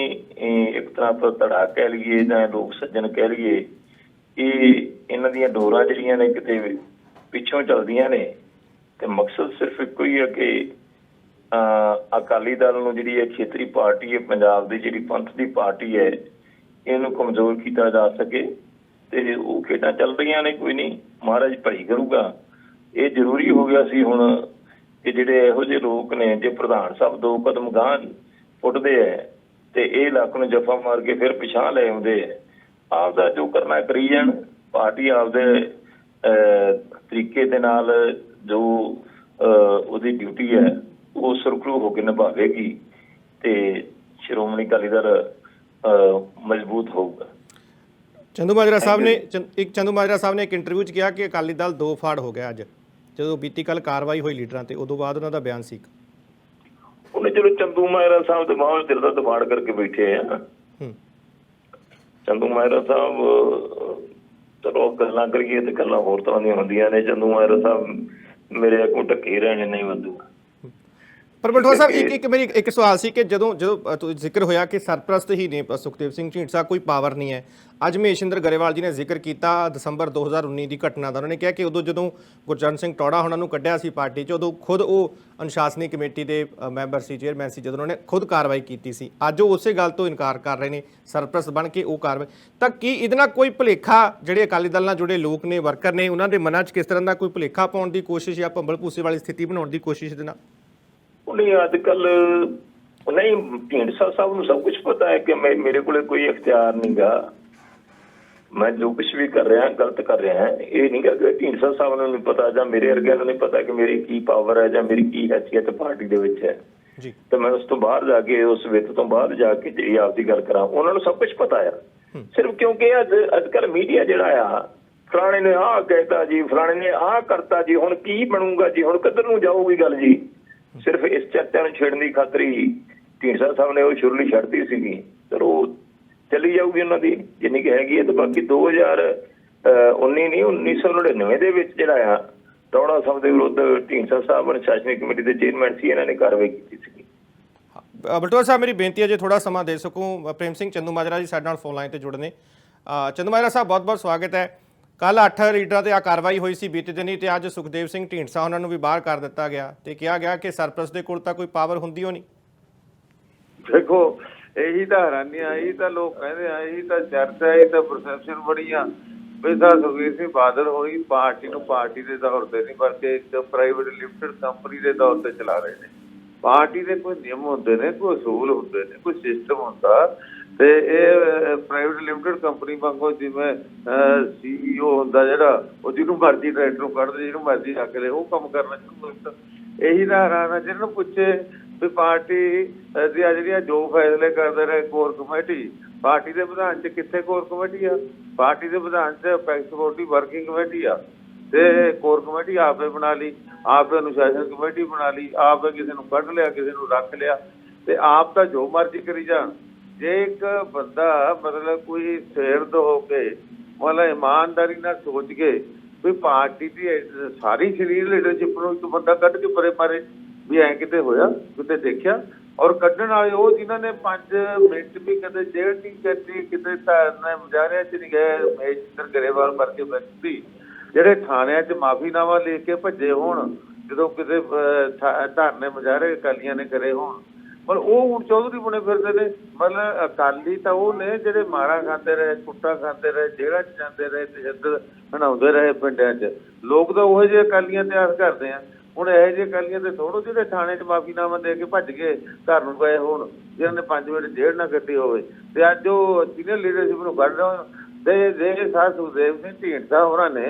ਇੱਕ ਤਰ੍ਹਾਂ ਤੋਂ ਧੜਾ ਕਹਿ ਲਈਏ ਜਾਂ ਲੋਕ ਸੱਜਣ ਕਹਿ ਲਈਏ ਇਹ ਇਹਨਾਂ ਦੀਆਂ ਡੋਰਾਂ ਜਿਹੜੀਆਂ ਨੇ ਕਿਤੇ ਪਿੱਛੋਂ ਚੱਲਦੀਆਂ ਨੇ ਤੇ ਮਕਸਦ ਸਿਰਫ ਇੱਕੋ ਹੀ ਹੈ ਕਿ ਅਕਾਲੀ ਦਲ ਨੂੰ ਜਿਹੜੀ ਇਹ ਖੇਤਰੀ ਪਾਰਟੀ ਹੈ, ਪੰਜਾਬ ਦੀ ਜਿਹੜੀ ਪੰਥ ਦੀ ਪਾਰਟੀ ਹੈ, ਇਹਨੂੰ ਕਮਜ਼ੋਰ ਕੀਤਾ ਜਾ ਸਕੇ ਤੇ ਉਹ ਖੇਡਾਂ ਚੱਲ ਰਹੀਆਂ ਨੇ, ਕੋਈ ਨਹੀਂ, ਮਹਾਰਾਜ ਭਲੀ ਕਰੂਗਾ। ਇਹ ਜ਼ਰੂਰੀ ਹੋ ਗਿਆ ਸੀ ਹੁਣ ਕਿ ਜਿਹੜੇ ਇਹੋ ਜਿਹੇ ਲੋਕ ਨੇ, ਜੇ ਪ੍ਰਧਾਨ ਸਾਹਿਬ ਦੋ ਕਦਮ ਗਾਂ ਉੱਠਦੇ ਐ ਤੇ ਇਹ ਇਲਾਕੇ ਨੂੰ ਜਫਾ ਮਾਰ ਕੇ ਫਿਰ ਪਿਛਾਂ ਲੈ ਆਉਂਦੇ ਆ ਆਪਦਾ ਜੋ ਕਰਨਾ ਕਰੀ ਜਾਣ, ਪਾਰਟੀ ਆਪਦੇ ਤਰੀਕੇ ਦੇ ਨਾਲ ਜੋ ਉਹਦੀ ਡਿਊਟੀ ਹੈ ਉਹ ਸੁਰਖਰੂ ਹੋ ਕੇ ਨਿਭਾਵੇਗੀ ਤੇ ਸ਼੍ਰੋਮਣੀ ਅਕਾਲੀ ਦਲ ਮਜ਼ਬੂਤ ਹੋਊਗਾ। ਚੰਦੂ ਮਾਜਰਾ ਸਾਹਿਬ ਨੇ ਇੱਕ ਚੰਦੂ ਮਾਜਰਾ ਸਾਹਿਬ ਨੇ ਇੱਕ ਇੰਟਰਵਿਊ 'ਚ ਕਿਹਾ ਕਿ ਅਕਾਲੀ ਦਲ ਦੋ ਫਾੜ ਹੋ ਗਿਆ ਅੱਜ। ਜਦੋਂ ਬੀਤੀ ਕੱਲ ਕਾਰਵਾਈ ਹੋਈ ਲੀਡਰਾਂ ਤੇ ਉਦੋਂ ਬਾਅਦ ਉਹਨਾਂ ਦਾ ਬਿਆਨ ਸੀ। ਉਹਨੇ ਚਲੋ ਚੰਦੂ ਮਾਇਰਾ ਸਾਹਿਬ ਦੇ ਮਾਹੌਲ ਦਿਲ ਦਾ ਦਬਾੜ ਕਰਕੇ ਬੈਠੇ ਆ। ਚੰਦੂ ਮਾਇਰਾ ਸਾਹਿਬ ਚਲੋ ਗੱਲਾਂ ਕਰੀਏ ਤੇ ਗੱਲਾਂ ਹੋਰ ਤਰ੍ਹਾਂ ਦੀਆਂ ਹੁੰਦੀਆਂ ਨੇ। ਚੰਦੂ ਮਾਇਰਾ ਸਾਹਿਬ ਮੇਰੇ ਢੱਕੇ ਹੀ ਰਹਿਣੇ ਨਹੀਂ ਵੱਧੂ। ਪਰ ਬਲਟੋਆ ਸਾਹਿਬ ਇੱਕ ਇੱਕ ਮੇਰੀ ਇੱਕ ਸਵਾਲ ਸੀ ਕਿ ਜਦੋਂ ਜਦੋਂ ਅ, ਤੁ- ਜ਼ਿਕਰ ਹੋਇਆ ਕਿ ਸਰਪ੍ਰਸਤ ਹੀ ਨੇ ਸੁਖਦੇਵ ਸਿੰਘ ਢੀਂਡਸਾ ਕੋਈ ਪਾਵਰ ਨਹੀਂ ਹੈ। ਅੱਜ ਮਹੇਸ਼ਿੰਦਰ ਗਰੇਵਾਲ ਜੀ ਨੇ ਜ਼ਿਕਰ ਕੀਤਾ ਦਸੰਬਰ 2019 ਦੀ ਘਟਨਾ ਦਾ। ਉਹਨਾਂ ਨੇ ਕਿਹਾ ਕਿ ਉਦੋਂ ਜਦੋਂ ਗੁਰਚਰਨ ਸਿੰਘ ਟੌੜਾ ਉਹਨਾਂ ਨੂੰ ਕੱਢਿਆ ਸੀ ਪਾਰਟੀ 'ਚ ਉਦੋਂ ਖੁਦ ਉਹ ਅਨੁਸ਼ਾਸਨੀ ਕਮੇਟੀ ਦੇ ਮੈਂਬਰ ਸੀ ਚੇਅਰਮੈਨ ਸੀ ਜਦੋਂ ਉਹਨਾਂ ਨੇ ਖੁਦ ਕਾਰਵਾਈ ਕੀਤੀ ਸੀ। ਅੱਜ ਉਹ ਉਸੇ ਗੱਲ ਤੋਂ ਇਨਕਾਰ ਕਰ ਰਹੇ ਨੇ ਸਰਪ੍ਰਸਤ ਬਣ ਕੇ ਉਹ ਕਾਰਵਾਈ। ਤਾਂ ਕੀ ਇਹਦੇ ਨਾਲ ਕੋਈ ਭੁਲੇਖਾ ਜਿਹੜੇ ਅਕਾਲੀ ਦਲ ਨਾਲ ਜੁੜੇ ਲੋਕ ਨੇ ਵਰਕਰ ਨੇ ਉਹਨਾਂ ਦੇ ਮਨਾਂ 'ਚ ਕਿਸ ਤਰ੍ਹਾਂ ਦਾ ਕੋਈ ਭੁਲੇਖਾ ਪਾਉਣ ਦੀ ਕੋਸ਼ਿਸ਼ ਜਾਂ ਭੰਬਲ ਭੂਸੇ ਵਾਲੀ ਸਥਿਤੀ ਬਣਾਉਣ ਦੀ ਕੋਸ਼ਿਸ਼ ਦੇ ਨਾਲ? ਉਹਨੇ ਅੱਜ ਕੱਲ ਨਹੀਂ ਢੀਂਡਸਾ ਸਾਹਿਬ ਨੂੰ ਸਭ ਕੁਝ ਪਤਾ ਹੈ ਕਿ ਮੈਂ ਮੇਰੇ ਕੋਲੇ ਕੋਈ ਇਖਤਿਆਰ ਨਹੀਂਗਾ। ਮੈਂ ਜੋ ਕੁਝ ਵੀ ਕਰ ਰਿਹਾ ਗਲਤ ਕਰ ਰਿਹਾ ਇਹ ਨਹੀਂ ਕਿ ਢੀਂਡਸਾ ਸਾਹਿਬ ਨੂੰ ਨਹੀਂ ਪਤਾ ਜਾਂ ਮੇਰੇ ਵਰਗਿਆਂ ਨੂੰ ਨਹੀਂ ਪਤਾ ਕਿ ਮੇਰੀ ਕੀ ਪਾਵਰ ਹੈ ਜਾਂ ਮੇਰੀ ਕੀ ਹੈਸੀਅਤ ਪਾਰਟੀ ਦੇ ਵਿੱਚ ਹੈ। ਜੀ। ਤੇ ਮੈਂ ਉਸ ਤੋਂ ਬਾਹਰ ਜਾ ਕੇ ਉਸ ਵਿੱਤ ਤੋਂ ਬਾਹਰ ਜਾ ਕੇ ਜਿਹੜੀ ਆਪਦੀ ਗੱਲ ਕਰਾਂ ਉਹਨਾਂ ਨੂੰ ਸਭ ਕੁਝ ਪਤਾ ਆ। ਸਿਰਫ ਕਿਉਂਕਿ ਅੱਜ ਅੱਜ ਕੱਲ ਮੀਡੀਆ ਜਿਹੜਾ ਆ ਫਲਾਣੇ ਨੇ ਆਹ ਕਹਿਤਾ ਜੀ ਫਲਾਣੇ ਨੇ ਆਹ ਕਰਤਾ ਜੀ ਹੁਣ ਕੀ ਬਣੂਗਾ ਜੀ ਹੁਣ ਕਿੱਧਰ ਨੂੰ ਜਾਊਗੀ ਗੱਲ ਜੀ? ਸਿਰਫ ਇਸ ਚਰਚਾ ਨੂੰ ਛੇੜਨ ਦੀ ਖਾਤਰ ਹੀ ਢੀਂਡਸਾ ਸਾਹਿਬ ਨੇ ਉਹ ਸ਼ੁਰਲੀ ਛੱਡਤੀ ਸੀਗੀ। ਚਲੋ ਚੱਲੀ ਜਾਊਗੀ ਉਹਨਾਂ ਦੀ ਜਿੰਨੀ ਕਿ ਹੈਗੀ ਹੈ ਤੇ ਬਾਕੀ 2019 ਨਹੀਂ 1999 ਦੇ ਵਿੱਚ ਜਿਹੜਾ ਆ ਰੌਣਾ ਸਾਹਿਬ ਦੇ ਵਿਰੁੱਧ ਢੀਂਡਸਾ ਸਾਹਿਬ ਅਨੁਸ਼ਾਸਨੀ ਕਮੇਟੀ ਦੇ ਚੇਅਰਮੈਨ ਸੀ ਇਹਨਾਂ ਨੇ ਕਾਰਵਾਈ ਕੀਤੀ ਸੀਗੀ। ਬਲਟੋਆ ਸਾਹਿਬ ਮੇਰੀ ਬੇਨਤੀ ਹੈ ਜੇ ਥੋੜਾ ਸਮਾਂ ਦੇ ਸਕੋ ਪ੍ਰੇਮ ਸਿੰਘ ਚੰਦੂ ਮਾਜਰਾ ਜੀ ਸਾਡੇ ਨਾਲ ਫੋਨ ਲਾਈਨ ਤੇ ਜੁੜਨੇ। ਅ, ਚੰਦੂ ਮਾਜਰਾ ਸਾਹਿਬ ਬਹੁਤ ਬਹੁਤ ਸਵਾਗਤ ਹੈ। ਕੱਲ 8 ਲੀਡਰਾਂ ਤੇ ਆ ਕਾਰਵਾਈ ਹੋਈ ਸੀ ਬੀਤੇ ਦਿਨੀ ਤੇ ਅੱਜ ਸੁਖਦੇਵ ਸਿੰਘ ਢੀਂਡਸਾ ਉਹਨਾਂ ਨੂੰ ਵੀ ਬਾਹਰ ਕਰ ਦਿੱਤਾ ਗਿਆ ਤੇ ਕਿਹਾ ਗਿਆ ਕਿ ਸਰਪ੍ਰਸਤ ਦੇ ਕੋਲ ਤਾਂ ਕੋਈ ਪਾਵਰ ਹੁੰਦੀ ਹੋ ਨਹੀਂ ਦੇਖੋ, ਇਹੀ ਤਾਂ ਹੈਰਾਨੀ ਇਹੀ ਤਾਂ ਲੋਕ ਕਹਿੰਦੇ ਆ, ਇਹੀ ਤਾਂ ਚਰਚਾ, ਇਹੀ ਤਾਂ ਪਰਸੈਪਸ਼ਨ ਬਣੀ ਆ। ਵੀ ਤਾਂ ਸੁਖਬੀਰ ਸਿੰਘ ਬਾਦਲ ਹੋਈ, ਪਾਰਟੀ ਨੂੰ ਪਾਰਟੀ ਦੇ ਤੌਰ ਤੇ ਨਹੀਂ ਬਲਕਿ ਇੱਕ ਪ੍ਰਾਈਵੇਟ ਲਿਮਟਿਡ ਕੰਪਨੀ ਦੇ ਤੌਰ ਤੇ ਚਲਾ ਰਹੇ ਨੇ। ਪਾਰਟੀ ਦੇ ਕੋਈ ਨਿਯਮ ਹੁੰਦੇ ਨੇ, ਕੋਈ ਅਸੂਲ ਹੁੰਦੇ ਨੇ, ਕੋਈ ਸਿਸਟਮ ਹੁੰਦਾ ਤੇ ਇਹ ਪ੍ਰਾਈਵੇਟ ਲਿਮਟਿਡ ਕੰਪਨੀ ਵਾਂਗੂ ਜਿਵੇਂ ਸੀਈਓ ਹੁੰਦਾ ਜਿਹੜਾ, ਉਹ ਜਿਹਨੂੰ ਮਰਜ਼ੀ ਡਾਇਰੈਕਟਰ ਨੂੰ ਕੱਢ ਦੇ, ਜਿਹਨੂੰ ਮਰਜ਼ੀ ਰੱਖ ਲੈ, ਉਹ ਕੰਮ ਕਰਨਾ ਸ਼ੁਰੂ ਕਰ ਦਿੱਤਾ। ਇਹੀ ਤਾਂ ਹੈਰਾਨ ਆ ਪੁੱਛੇ ਵੀ ਪਾਰਟੀ ਦੀਆਂ ਜਿਹੜੀਆਂ ਜੋ ਫੈਸਲੇ ਕਰਦੇ ਰਹੇ ਕੋਰ ਕਮੇਟੀ, ਪਾਰਟੀ ਦੇ ਵਿਧਾਨ ਚ ਕਿੱਥੇ ਕੋਰ ਕਮੇਟੀ ਆ? ਪਾਰਟੀ ਦੇ ਵਿਧਾਨ ਚ ਪੈਕਸ ਵਰਕਿੰਗ ਕਮੇਟੀ ਆ। ਤੇ ਕੋਰ ਕਮੇਟੀ ਆਪੇ ਬਣਾ ਲਈ, ਆਪੇ ਅਨੁਸ਼ਾਸਨ ਕਮੇਟੀ ਬਣਾ ਲਈ, ਆਪੇ ਕਿਸੇ ਨੂੰ ਕੱਢ ਲਿਆ, ਕਿਸੇ ਨੂੰ ਰੱਖ ਲਿਆ। ਤੇ ਆਪ ਤਾਂ ਜੋ ਮਰਜ਼ੀ ਕਰੀ ਜਾਣ। ਜੇ ਇੱਕ ਬੰਦਾ ਮਤਲਬ ਕੋਈ ਸਿਰਦ ਹੋ ਕੇ ਮਤਲਬ ਇਮਾਨਦਾਰੀ ਨਾਲ ਸੋਚ ਕੇ ਵੀ ਪਾਰਟੀ ਦੀ ਸਾਰੀ ਸਰੀਰ ਲੀਡਰਸ਼ਿਪ ਨੂੰ ਇੱਕ ਬੰਦਾ ਕੱਢ ਕੇ ਪਰੇ ਮਾਰੇ, ਵੀ ਐ ਕਿਤੇ ਹੋਇਆ, ਕਿਤੇ ਦੇਖਿਆ? ਔਰ ਕੱਢਣ ਵਾਲੇ ਉਹ ਜਿਨ੍ਹਾਂ ਨੇ 5 ਮਿੰਟ ਵੀ ਕਦੇ ਜੇਲ੍ਹ ਨਹੀਂ ਕੱਟੀ ਕਿਤੇ ਧਰਨੇ ਮੁਜ਼ਾਹਰਿਆਂ 'ਚ ਨਹੀਂ ਗਏ ਮੇਜਰ ਗਰੇਵਾਲ ਵਰਗੇ ਵਿਅਕਤੀ ਜਿਹੜੇ ਥਾਣਿਆਂ 'ਚ ਮਾਫੀਨਾਮਾ ਲੈ ਕੇ ਭੱਜੇ ਹੋਣ, ਜਦੋਂ ਕਿਤੇ ਧਰਨੇ ਮੁਜ਼ਾਹਰੇ ਅਕਾਲੀਆਂ ਨੇ ਕਰੇ ਹੋਣ ਪਰ ਉਹ ਹੁਣ ਚੌਧਰੀ ਬਣੇ ਫਿਰਦੇ ਨੇ। ਮਤਲਬ ਅਕਾਲੀ ਤਾਂ ਉਹ ਨੇ ਜਿਹੜੇ ਮਾਰਾ ਖਾਂਦੇ ਰਹੇ, ਕੁੱਟਾ ਖਾਂਦੇ ਰਹੇ, ਜੇਲ੍ਹਾਂ ਜਾਂਦੇ ਰਹੇ, ਤਸ਼ੱਦਦ ਬਣਾਉਂਦੇ ਰਹੇ ਪਿੰਡਾਂ 'ਚ। ਲੋਕ ਤਾਂ ਉਹੋ ਜਿਹੇ ਅਕਾਲੀਆਂ ਤੇ ਕਰਦੇ ਆ। ਹੁਣ ਇਹੋ ਜਿਹੇ ਅਕਾਲੀਆਂ ਤੇ ਥੋੜੋ ਜਿਹੜੇ ਥਾਣੇ 'ਚ ਮਾਫੀਨਾਮਾ ਦੇ ਕੇ ਭੱਜ ਕੇ ਘਰ ਨੂੰ ਗਏ ਹੋਣ, ਜਿਹਨਾਂ ਨੇ 5 ਮਿੰਟ ਜੇਲ੍ਹ ਨਾ ਕੱਟੀ ਹੋਵੇ। ਤੇ ਅੱਜ ਉਹ ਸੀਨੀਅਰ ਲੀਡਰਸ਼ਿਪ ਨੂੰ ਕੱਢ ਰਹੇ ਹੋਣ ਤੇ ਜੇ ਸਾਧ ਸੁਖਦੇਵ ਸਿੰਘ, ਢੀਂਡਸਾ ਹੋਰਾਂ ਨੇ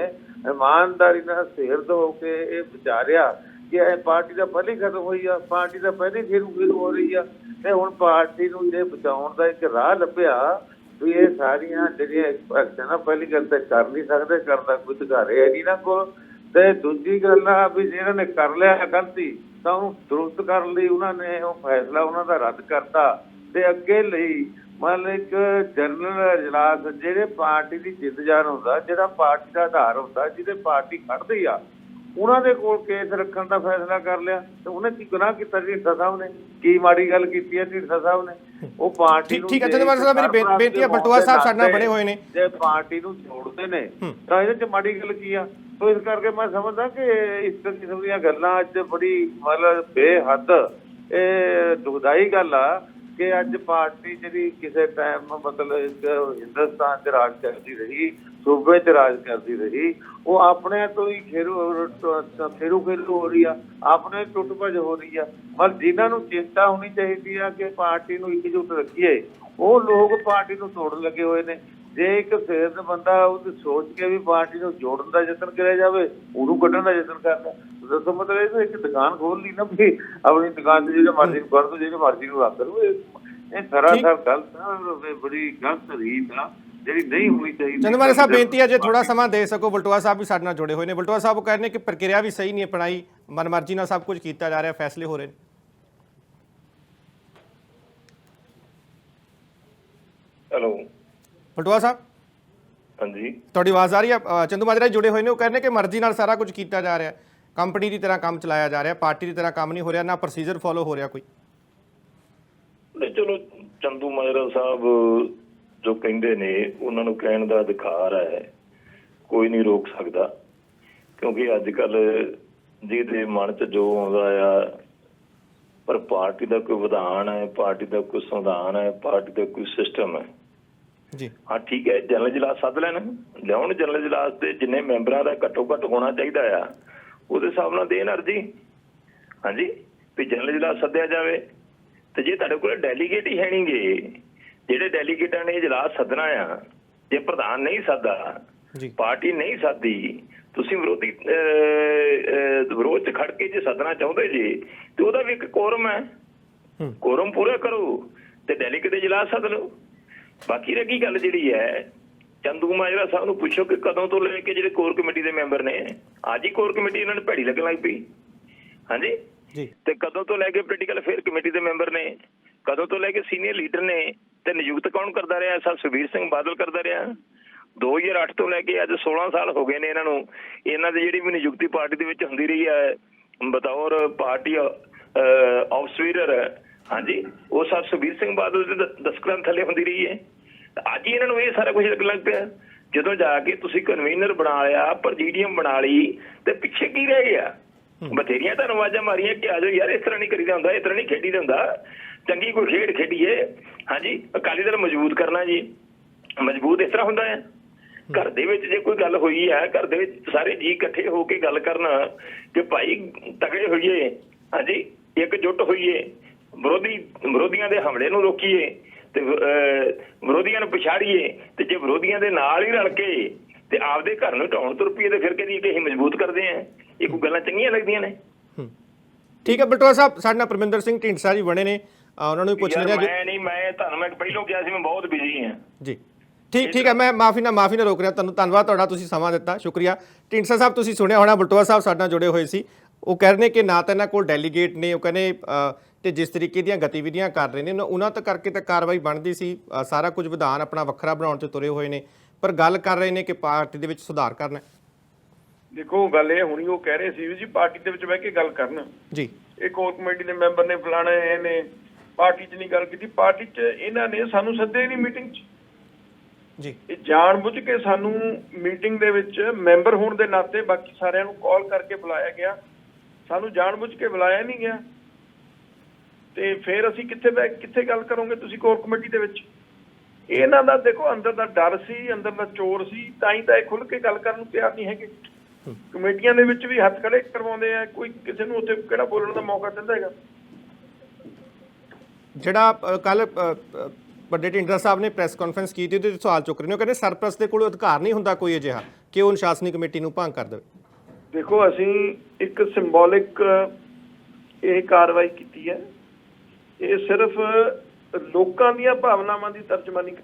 ਇਮਾਨਦਾਰੀ ਨਾਲ ਸਿਰਦ ਹੋ ਕੇ ਇਹ ਵਿਚਾਰਿਆ। ਕਿ ਇਹ ਪਾਰਟੀ ਦਾ ਪਹਿਲੀ ਖਤਮ ਹੋਈ ਆ, ਪਾਰਟੀ ਦਾ ਪਹਿਲੀ ਫਿਰ ਫਿਰ ਹੋ ਰਹੀ ਆ। ਤੇ ਹੁਣ ਪਾਰਟੀ ਨੂੰ ਜੇ ਬਚਾਉਣ ਦਾ ਇੱਕ ਰਾਹ ਲੱਭਿਆ, ਵੀ ਇਹ ਸਾਰੀਆਂ ਜਿਹੜੀਆਂ ਭਗਤ ਨਾ, ਪਹਿਲੀ ਗੱਲ ਤਾਂ ਕਰ ਨਹੀਂ ਸਕਦੇ ਕਰਦਾ ਕੋਈ ਅਧਿਕਾਰ ਹੈ ਨਹੀਂ ਨਾ ਕੋਲ। ਤੇ ਦੂਜੀ ਗੱਲ ਆ ਵੀ ਜਿਹਨਾਂ ਨੇ ਕਰ ਲਿਆ ਗਲਤੀ, ਤਾਂ ਉਹਨੂੰ ਦਰੁਸਤ ਕਰਨ ਲਈ ਉਹਨਾਂ ਨੇ ਉਹ ਫੈਸਲਾ ਉਹਨਾਂ ਦਾ ਰੱਦ ਕਰਤਾ। ਤੇ ਅੱਗੇ ਲਈ ਮੰਨ ਲਓ ਇੱਕ ਜਨਰਲ ਅਜਲਾਸ, ਜਿਹੜੇ ਪਾਰਟੀ ਦੀ ਜਿੱਤ ਜਾਨ ਹੁੰਦਾ, ਜਿਹੜਾ ਪਾਰਟੀ ਦਾ ਆਧਾਰ ਹੁੰਦਾ, ਜਿਹਦੇ ਪਾਰਟੀ ਖੜਦੀ ਆ ਉਹਨਾਂ ਦੇ ਕੋਲ ਕੇਸ ਰੱਖਣ ਦਾ ਫੈਸਲਾ ਕਰ ਲਿਆ ਤੇ ਉਹਨੇ ਕੀ ਗੁਨਾਹ ਕੀਤਾ ਢੀਂਡਸਾ ਸਾਹਿਬ ਨੇ? ਕੀ ਮਾੜੀ ਗੱਲ ਕੀਤੀ ਹੈ ਢੀਂਡਸਾ ਸਾਹਿਬ ਨੇ? ਉਹ ਪਾਰਟੀ ਨੂੰ ਠੀਕ ਹੈ, ਜਥੇਦਾਰ ਸਾਹਿਬ, ਮੇਰੀ ਬੇਨਤੀ ਹੈ, ਦੇ ਸਾਹਿਬ ਸਾਡੇ ਨਾਲ ਬਣੇ ਹੋਏ ਨੇ। ਜੇ ਪਾਰਟੀ ਨੂੰ ਛੋੜਦੇ ਨੇ ਤਾਂ ਇਹਦੇ ਚ ਮਾੜੀ ਗੱਲ ਕੀ ਆ? ਸੋ ਇਸ ਕਰਕੇ ਮੈਂ ਸਮਝਦਾ ਕਿ ਇਸ ਕਿਸਮ ਦੀਆਂ ਗੱਲਾਂ ਅੱਜ ਬੜੀ ਮਤਲਬ ਬੇਹੱਦ ਇਹ ਦੁਖਦਾਈ ਗੱਲ ਆ ਕਿ ਅੱਜ ਪਾਰਟੀ ਜਿਹੜੀ ਕਿਸੇ ਟਾਈਮ ਮਤਲਬ ਹਿੰਦੁਸਤਾਨ 'ਚ ਰਾਜ ਕਰਦੀ ਰਹੀ, ਸੂਬੇ 'ਚ ਰਾਜ ਕਰਦੀ ਰਹੀ, ਉਹ ਆਪਣੇ ਤੋਂ ਹੀ ਖੇਰੂ ਖੇਰੂ ਖੇਰੂ ਹੋ ਰਹੀ ਆ, ਆਪਣੇ ਟੁੱਟ ਭੱਜ ਹੋ ਰਹੀ ਆ। ਪਰ ਜਿਨ੍ਹਾਂ ਨੂੰ ਚਿੰਤਾ ਹੋਣੀ ਚਾਹੀਦੀ ਆ ਕਿ ਪਾਰਟੀ ਨੂੰ ਇੱਕਜੁੱਟ ਰੱਖੀਏ, ਉਹ ਲੋਕ ਪਾਰਟੀ ਨੂੰ ਤੋੜਨ ਲੱਗੇ ਹੋਏ ਨੇ। ਜੇ ਇੱਕ ਸਿਰਦ ਬੰਦਾ ਉਹ ਸੋਚ ਕੇ ਵੀ ਪਾਰਟੀ ਨੂੰ ਜੋੜਨ ਦਾ ਯਤਨ ਕਰਿਆ ਜਾਵੇ ਉਹਨੂੰ ਕੱਢਣ ਦਾ ਯਤਨ ਕਰਦਾ। ਦੱਸੋ ਮਤਲਬ ਇਹ ਤਾਂ ਇੱਕ ਦੁਕਾਨ ਖੋਲ ਲਈ ਨਾ ਵੀ ਆਪਣੀ ਦੁਕਾਨ ਤੇ ਜਿਹੜੇ ਮਰਜ਼ੀ ਨੂੰ ਕਰ ਦੋ ਜਿਹੜੇ ਮਰਜ਼ੀ ਨੂੰ ਰੱਖ ਲਓ ਇਹ ਸਰਾਸਰ ਗਲਤ ਇਹ ਬੜੀ ਗਲਤ ਰੀਤ ਆ ਜਿਹੜੀ ਨਹੀਂ ਹੋਣੀ ਚਾਹੀਦੀ। ਚੰਦਮਾਰੇ ਸਾਹਿਬ ਬੇਨਤੀ ਹੈ ਜੇ ਥੋੜਾ ਸਮਾਂ ਦੇ ਸਕੋ ਬਲਟੋਆ ਸਾਹਿਬ ਵੀ ਸਾਡੇ ਨਾਲ ਜੁੜੇ ਹੋਏ ਨੇ। ਬਲਟੋਆ ਸਾਹਿਬ ਉਹ ਕਹਿੰਦੇ ਕਿ ਪ੍ਰਕਿਰਿਆ ਵੀ ਸਹੀ ਨਹੀਂ ਅਪਣਾਈ ਮਨਮਰਜ਼ੀ ਨਾਲ ਸਭ ਕੁਝ ਕੀਤਾ ਜਾ ਰਿਹਾ ਫੈਸਲੇ ਹੋ ਰਹੇ ਨੇ। ਹੈਲੋ। ਬਲਟੋਆ ਸਾਹਿਬ। ਹਾਂਜੀ। ਤੁਹਾਡੀ ਆਵਾਜ਼ ਆ ਰਹੀ ਹੈ ਚੰਦੂ ਮਾਜਰਾ ਜੀ ਜੁੜੇ ਹੋਏ ਨੇ ਉਹ ਕਹਿੰਦੇ ਕਿ ਮਰਜ਼ੀ ਨਾਲ ਸਾਰਾ ਕੁਝ ਕੀਤਾ ਜਾ ਰਿਹਾ। ਕੰਪਨੀ ਦੀ ਤਰ੍ਹਾਂ ਕੰਮ ਚਲਾਇਆ ਜਾ ਰਿਹਾ ਪਾਰਟੀ ਦੀ ਤਰ੍ਹਾਂ ਕੰਮ ਨਹੀਂ ਹੋ ਰਿਹਾ ਨਾ ਪ੍ਰੋਸੀਜਰ ਫੋਲੋ ਹੋ ਰਿਹਾ ਕੋਈ। ਨਹੀਂ ਚਲੋ ਚੰਦੂ ਮਾਜਰਾ ਸਾਹਿਬ ਜੋ ਕਹਿੰਦੇ ਨੇ ਉਹਨਾਂ ਨੂੰ ਕਹਿਣ ਦਾ ਅਧਿਕਾਰ ਹੈ ਕੋਈ ਨਹੀਂ ਰੋਕ ਸਕਦਾ। ਕਿਉਂਕਿ ਅੱਜ ਕੱਲ ਜਿਹਦੇ ਮਨ 'ਚ ਜੋ ਆਉਂਦਾ ਆ ਪਰ ਪਾਰਟੀ ਦਾ ਕੋਈ ਵਿਧਾਨ ਹੈ ਪਾਰਟੀ ਦਾ ਕੋਈ ਸੰਵਿਧਾਨ ਹੈ ਪਾਰਟੀ ਦਾ ਕੋਈ ਸਿਸਟਮ ਹੈ ਜੀ। ਹਾਂ ਠੀਕ ਹੈ ਜਨਰਲ ਇਜਲਾਸ ਸੱਦ ਲੈਣ। ਲਿਆਉਣ ਜਨਰਲ ਇਜਲਾਸ ਦੇ ਜਿੰਨੇ ਮੈਂਬਰਾਂ ਦਾ ਘੱਟੋ ਘੱਟ ਹੋਣਾ ਚਾਹੀਦਾ ਆ ਉਹਦੇ ਹਿਸਾਬ ਨਾਲ ਦੇਣ ਅਰਜੀ। ਹਾਂਜੀ ਵੀ ਜਨਰਲ ਇਜਲਾਸ ਸੱਦਿਆ ਜਾਵੇ। ਤੇ ਜੇ ਤੁਹਾਡੇ ਕੋਲ ਡੈਲੀਗੇਟ ਹੀ ਹੈ ਨਹੀਂਗੇ ਜਿਹੜੇ ਡੈਲੀਗੇਟਾਂ ਨੇ ਇਜਲਾਸ ਸੱਦਣਾ ਆ ਜੇ ਪ੍ਰਧਾਨ ਨਹੀਂ ਸੱਦਾ ਜੀ। ਪਾਰਟੀ ਨਹੀਂ ਸਾਦੀ ਤੁਸੀਂ ਵਿਰੋਧੀ ਵਿਰੋਧ ਚ ਖੜ ਕੇ ਜੇ ਸੱਦਣਾ ਚਾਹੁੰਦੇ ਜੀ ਤੇ ਉਹਦਾ ਵੀ ਇੱਕ ਕੋਰਮ ਹੈ। ਹੂੰ। ਕੋਰਮ ਪੂਰਾ ਕਰੋ ਤੇ ਡੈਲੀਗੇਟ ਇਜਲਾਸ ਸੱਦ ਲਓ। ਬਾਕੀ ਰਹੀ ਗੱਲ ਜਿਹੜੀ ਹੈ ਚੰਦੂ ਮਾਜਰਾ ਸਾਹਿਬ ਨੂੰ ਪੁੱਛੋ ਕਿ ਕਦੋਂ ਤੋਂ ਲੈ ਕੇ ਜਿਹੜੇ ਕੋਰ ਕਮੇਟੀ ਦੇ ਮੈਂਬਰ ਨੇ ਅੱਜ ਹੀ ਕੋਰ ਕਮੇਟੀ ਇਹਨਾਂ ਨੂੰ ਭੈੜੀ ਲੱਗਣ ਲੱਗ ਪਈ। ਹਾਂਜੀ? ਜੀ। ਤੇ ਕਦੋਂ ਤੋਂ ਲੈ ਕੇ ਪੋਲੀਟੀਕਲ ਅਫੇਅਰ ਕਮੇਟੀ ਦੇ ਮੈਂਬਰ ਨੇ ਕਦੋਂ ਤੋਂ ਲੈ ਕੇ ਸੀਨੀਅਰ ਲੀਡਰ ਨੇ ਤੇ ਨਿਯੁਕਤ ਕੌਣ ਕਰਦਾ ਰਿਹਾ? ਸਰ ਸੁਖਬੀਰ ਸਿੰਘ ਬਾਦਲ ਕਰਦਾ ਰਿਹਾ। 2008 ਤੋਂ ਲੈ ਕੇ ਅੱਜ 16 ਸਾਲ ਹੋ ਗਏ ਨੇ ਇਹਨਾਂ ਨੂੰ। ਇਹਨਾਂ ਦੀ ਜਿਹੜੀ ਵੀ ਨਿਯੁਕਤੀ ਪਾਰਟੀ ਦੇ ਵਿੱਚ ਹੁੰਦੀ ਰਹੀ ਹੈ ਬਤੌਰ ਪਾਰਟੀ ਆਫਸਵੀਰਰ ਹਾਂਜੀ ਉਹ ਸਰ ਸੁਖਬੀਰ ਸਿੰਘ ਬਾਦਲ ਦੇ ਦਸਕਰਾਂ ਥੱਲੇ ਹੁੰਦੀ ਰਹੀ ਹੈ। ਅੱਜ ਇਹਨਾਂ ਨੂੰ ਇਹ ਸਾਰਾ ਕੁਝ ਲੱਗ ਪਿਆ। ਜਦੋਂ ਜਾ ਕੇ ਤੁਸੀਂ ਕਨਵੀਨਰ ਬਣਾ ਲਿਆ ਪ੍ਰੈਜ਼ੀਡੀਅਮ ਬਣਾ ਲਈ ਤੇ ਪਿੱਛੇ ਕੀ ਰਹਿ ਗਿਆ? ਬਥੇਰੀਆਂ ਤਾਂ ਆਵਾਜ਼ਾਂ ਮਾਰੀਆਂ ਕਿ ਆਜੋ ਯਾਰ ਇਸ ਤਰ੍ਹਾਂ ਨਹੀਂ ਕਰੀਦਾ ਹੁੰਦਾ ਇਸ ਤਰ੍ਹਾਂ ਨਹੀਂ ਖੇਡੀਦਾ ਹੁੰਦਾ। ਚੰਗੀ ਕੋਈ ਖੇਡ ਖੇਡੀਏ। ਹਾਂਜੀ ਅਕਾਲੀ ਦਲ ਮਜ਼ਬੂਤ ਕਰਨਾ ਜੀ। ਮਜ਼ਬੂਤ ਇਸ ਤਰ੍ਹਾਂ ਹੁੰਦਾ ਹੈ। ਘਰ ਦੇ ਵਿੱਚ ਜੇ ਕੋਈ ਗੱਲ ਹੋਈ ਹੈ ਘਰ ਦੇ ਵਿੱਚ ਸਾਰੇ ਜੀ ਇਕੱਠੇ ਹੋ ਕੇ ਗੱਲ ਕਰਨਾ ਕਿ ਭਾਈ ਤਗੜੇ ਹੋਈਏ ਹਾਂਜੀ ਇਕਜੁੱਟ ਹੋਈਏ। ਵਿਰੋਧੀ ਵਿਰੋਧੀਆਂ ਦੇ ਹਮਲੇ ਨੂੰ ਰੋਕੀਏ ਤੇ ਵਿਰੋਧੀਆਂ ਨੂੰ ਪਛਾੜੀਏ ਤੇ ਜੇ ਵਿਰੋਧੀਆਂ ਦੇ ਨਾਲ ਹੀ ਰਲ ਕੇ ਤੇ ਆਪਦੇ ਘਰ ਨੂੰ ਢਾਉਣ ਤੁਰ ਪਈਏ ਤੇ ਫਿਰ ਕਹਿੰਦੀ ਕਿ ਅਸੀਂ ਮਜ਼ਬੂਤ ਕਰਦੇ ਆਂ ਇਹ ਕੋਈ ਗੱਲਾਂ ਚੰਗੀਆਂ ਲੱਗਦੀਆਂ ਨੇ? ਠੀਕ ਹੈ ਬਲਟੋਆ ਸਾਹਿਬ ਸਾਡੇ ਨਾਲ ਪਰਮਿੰਦਰ ਸਿੰਘ ਢੀਂਡਸਾ ਜੀ ਬਣੇ ਨੇ। ਉਹਨਾਂ ਨੂੰ ਵੀ ਪੁੱਛ ਯਾਰ ਲੈਂਦੇ ਆ ਮੈਂ ਨਹੀਂ ਮੈਂ ਤੁਹਾਨੂੰ ਮੈਂ ਪਹਿਲਾਂ ਕਿਹਾ ਸੀ ਮੈਂ ਬਹੁਤ ਬਿਜ਼ੀ ਹਾਂ। ਜੀ। ਠੀਕ ਠੀਕ ਹੈ ਮੈਂ ਮਾਫੀ ਨਾ ਮਾਫੀ ਨਾ ਰੋਕ ਰਿਹਾ। ਤੁਹਾਨੂੰ ਧੰਨਵਾਦ ਤੁਹਾਡਾ ਤੁਸੀਂ ਸਮਾਂ ਦਿੱਤਾ। ਸ਼ੁਕਰੀਆ। ਢੀਂਡਸਾ ਸਾਹਿਬ ਤੁਸੀਂ ਸੁਣਿਆ ਹੋਣਾ ਬਲਟੋਆ ਸਾਹਿਬ ਸਾਡੇ ਨਾਲ ਜੁੜੇ ਹੋਏ ਸੀ। ਉਹ ਕਹਿ ਰਹੇ ਨੇ ਕਿ ਨਾ ਤਾਂ ਇਹਨਾਂ ਕੋਲ ਡੈਲੀਗੇਟ ਨੇ ਉਹ ਕਹਿੰਦੇ ਤੇ ਜਿਸ ਤਰੀਕੇ ਦੀਆਂ ਗਤੀਵਿਧੀਆਂ ਕਰ ਰਹੇ ਨੇ ਉਹਨਾਂ- ਉਹਨਾਂ ਤੋਂ ਕਰਕੇ ਤਾਂ ਕਾਰਵਾਈ ਬਣਦੀ ਸੀ ਸਾਰਾ ਕੁਝ ਵਿਧਾਨ ਆਪਣਾ ਵੱਖਰਾ ਬਣਾਉਣ ਤੇ ਤੁਰੇ ਹੋਏ ਨੇ ਪਰ ਗੱਲ ਕਰ ਰਹੇ ਨੇ ਕਿ ਪਾਰਟੀ ਦੇ ਵਿੱਚ ਸੁਧਾਰ ਕਰਨਾ। ਦੇਖੋ ਗੱਲ ਇਹ ਹੁਣੀ ਉਹ ਕਹਿ ਰਹੇ ਸੀ ਜੀ ਪਾਰਟੀ ਦੇ ਵਿੱਚ ਬਹਿ ਕੇ ਗੱਲ ਕਰਨ। ਜੀ। ਇਹ ਕੋਰ ਕਮੇਟੀ ਦੇ ਮੈਂਬਰ ਨੇ ਫਲਾਣੇ ਇਹ ਨੇ ਪਾਰਟੀ 'ਚ ਨਹੀਂ ਗੱਲ ਕੀਤੀ ਪਾਰਟੀ 'ਚ ਇਹਨਾਂ ਨੇ ਸਾਨੂੰ ਸੱਦੇ ਨਹੀਂ ਮੀਟਿੰਗ 'ਚ। ਜੀ। ਇਹ ਜਾਣਬੁੱਝ ਕੇ ਸਾਨੂੰ ਮੀਟਿੰਗ ਦੇ ਵਿੱਚ ਮੈਂਬਰ ਹੋਣ ਦੇ ਨਾਤੇ ਬਾਕੀ ਸਾਰਿਆਂ ਨੂੰ ਕਾਲ ਕਰਕੇ ਬੁਲਾਇਆ ਗਿਆ। ਸਾਨੂੰ ਜਾਣਬੁੱਝ ਕੇ ਬੁਲਾਇਆ ਨਹੀਂ ਗਿਆ। ਤੇ ਫਿਰ ਅਸੀਂ ਕਿੱਥੇ ਬੈ ਕਿੱਥੇ ਗੱਲ ਕਰੋਗੇ ਤੁਸੀਂ ਕੋਰ ਕਮੇਟੀ ਦੇ ਵਿੱਚ? ਇਹਨਾਂ ਦਾ ਦੇਖੋ ਅੰਦਰ ਦਾ ਡਰ ਸੀ ਅੰਦਰ ਦਾ ਚੋਰ ਸੀ ਤਾਂ ਹੀ ਤਾਂ ਇਹ ਖੁੱਲ ਕੇ ਗੱਲ ਕਰਨ ਨੂੰ ਤਿਆਰ ਨਹੀਂ ਹੈਗੇ। ਕਮੇਟੀਆਂ ਦੇ ਵਿੱਚ ਵੀ ਹੱਥ ਖੜੇ ਕਰਵਾਉਂਦੇ ਆ ਕੋਈ ਕਿਸੇ ਨੂੰ ਉੱਥੇ ਕਿਹੜਾ ਬੋਲਣ ਦਾ ਮੌਕਾ ਦਿੰਦਾ ਹੈਗਾ? ਜਿਹੜਾ ਕੱਲ ਵੱਡੇ ਢਿੰਡਰਾ ਸਾਹਿਬ ਨੇ ਪ੍ਰੈਸ ਕਾਨਫਰੰਸ ਕੀਤੀ ਤੇ ਸਵਾਲ ਚੁੱਕ ਰਹੇ ਨੇ। ਉਹ ਕਹਿੰਦੇ ਸਰਪ੍ਰਸਤ ਦੇ ਕੋਲ ਅਧਿਕਾਰ ਨਹੀਂ ਹੁੰਦਾ ਕੋਈ ਅਜਿਹਾ ਕਿ ਉਹ ਅਨੁਸ਼ਾਸਨੀ ਕਮੇਟੀ ਨੂੰ ਭੰਗ ਕਰ ਦੇਵੇ। ਦੇਖੋ ਅਸੀਂ ਇੱਕ ਸਿੰਬੋਲਿਕ ਇਹ ਕਾਰਵਾਈ ਕੀਤੀ ਹੈ। ਇਹ ਸਿਰਫ ਲੋਕਾਂ ਦੀਆਂ ਭਾਵਨਾਵਾਂ ਦੀ ਤਰਜਮਾਨੀ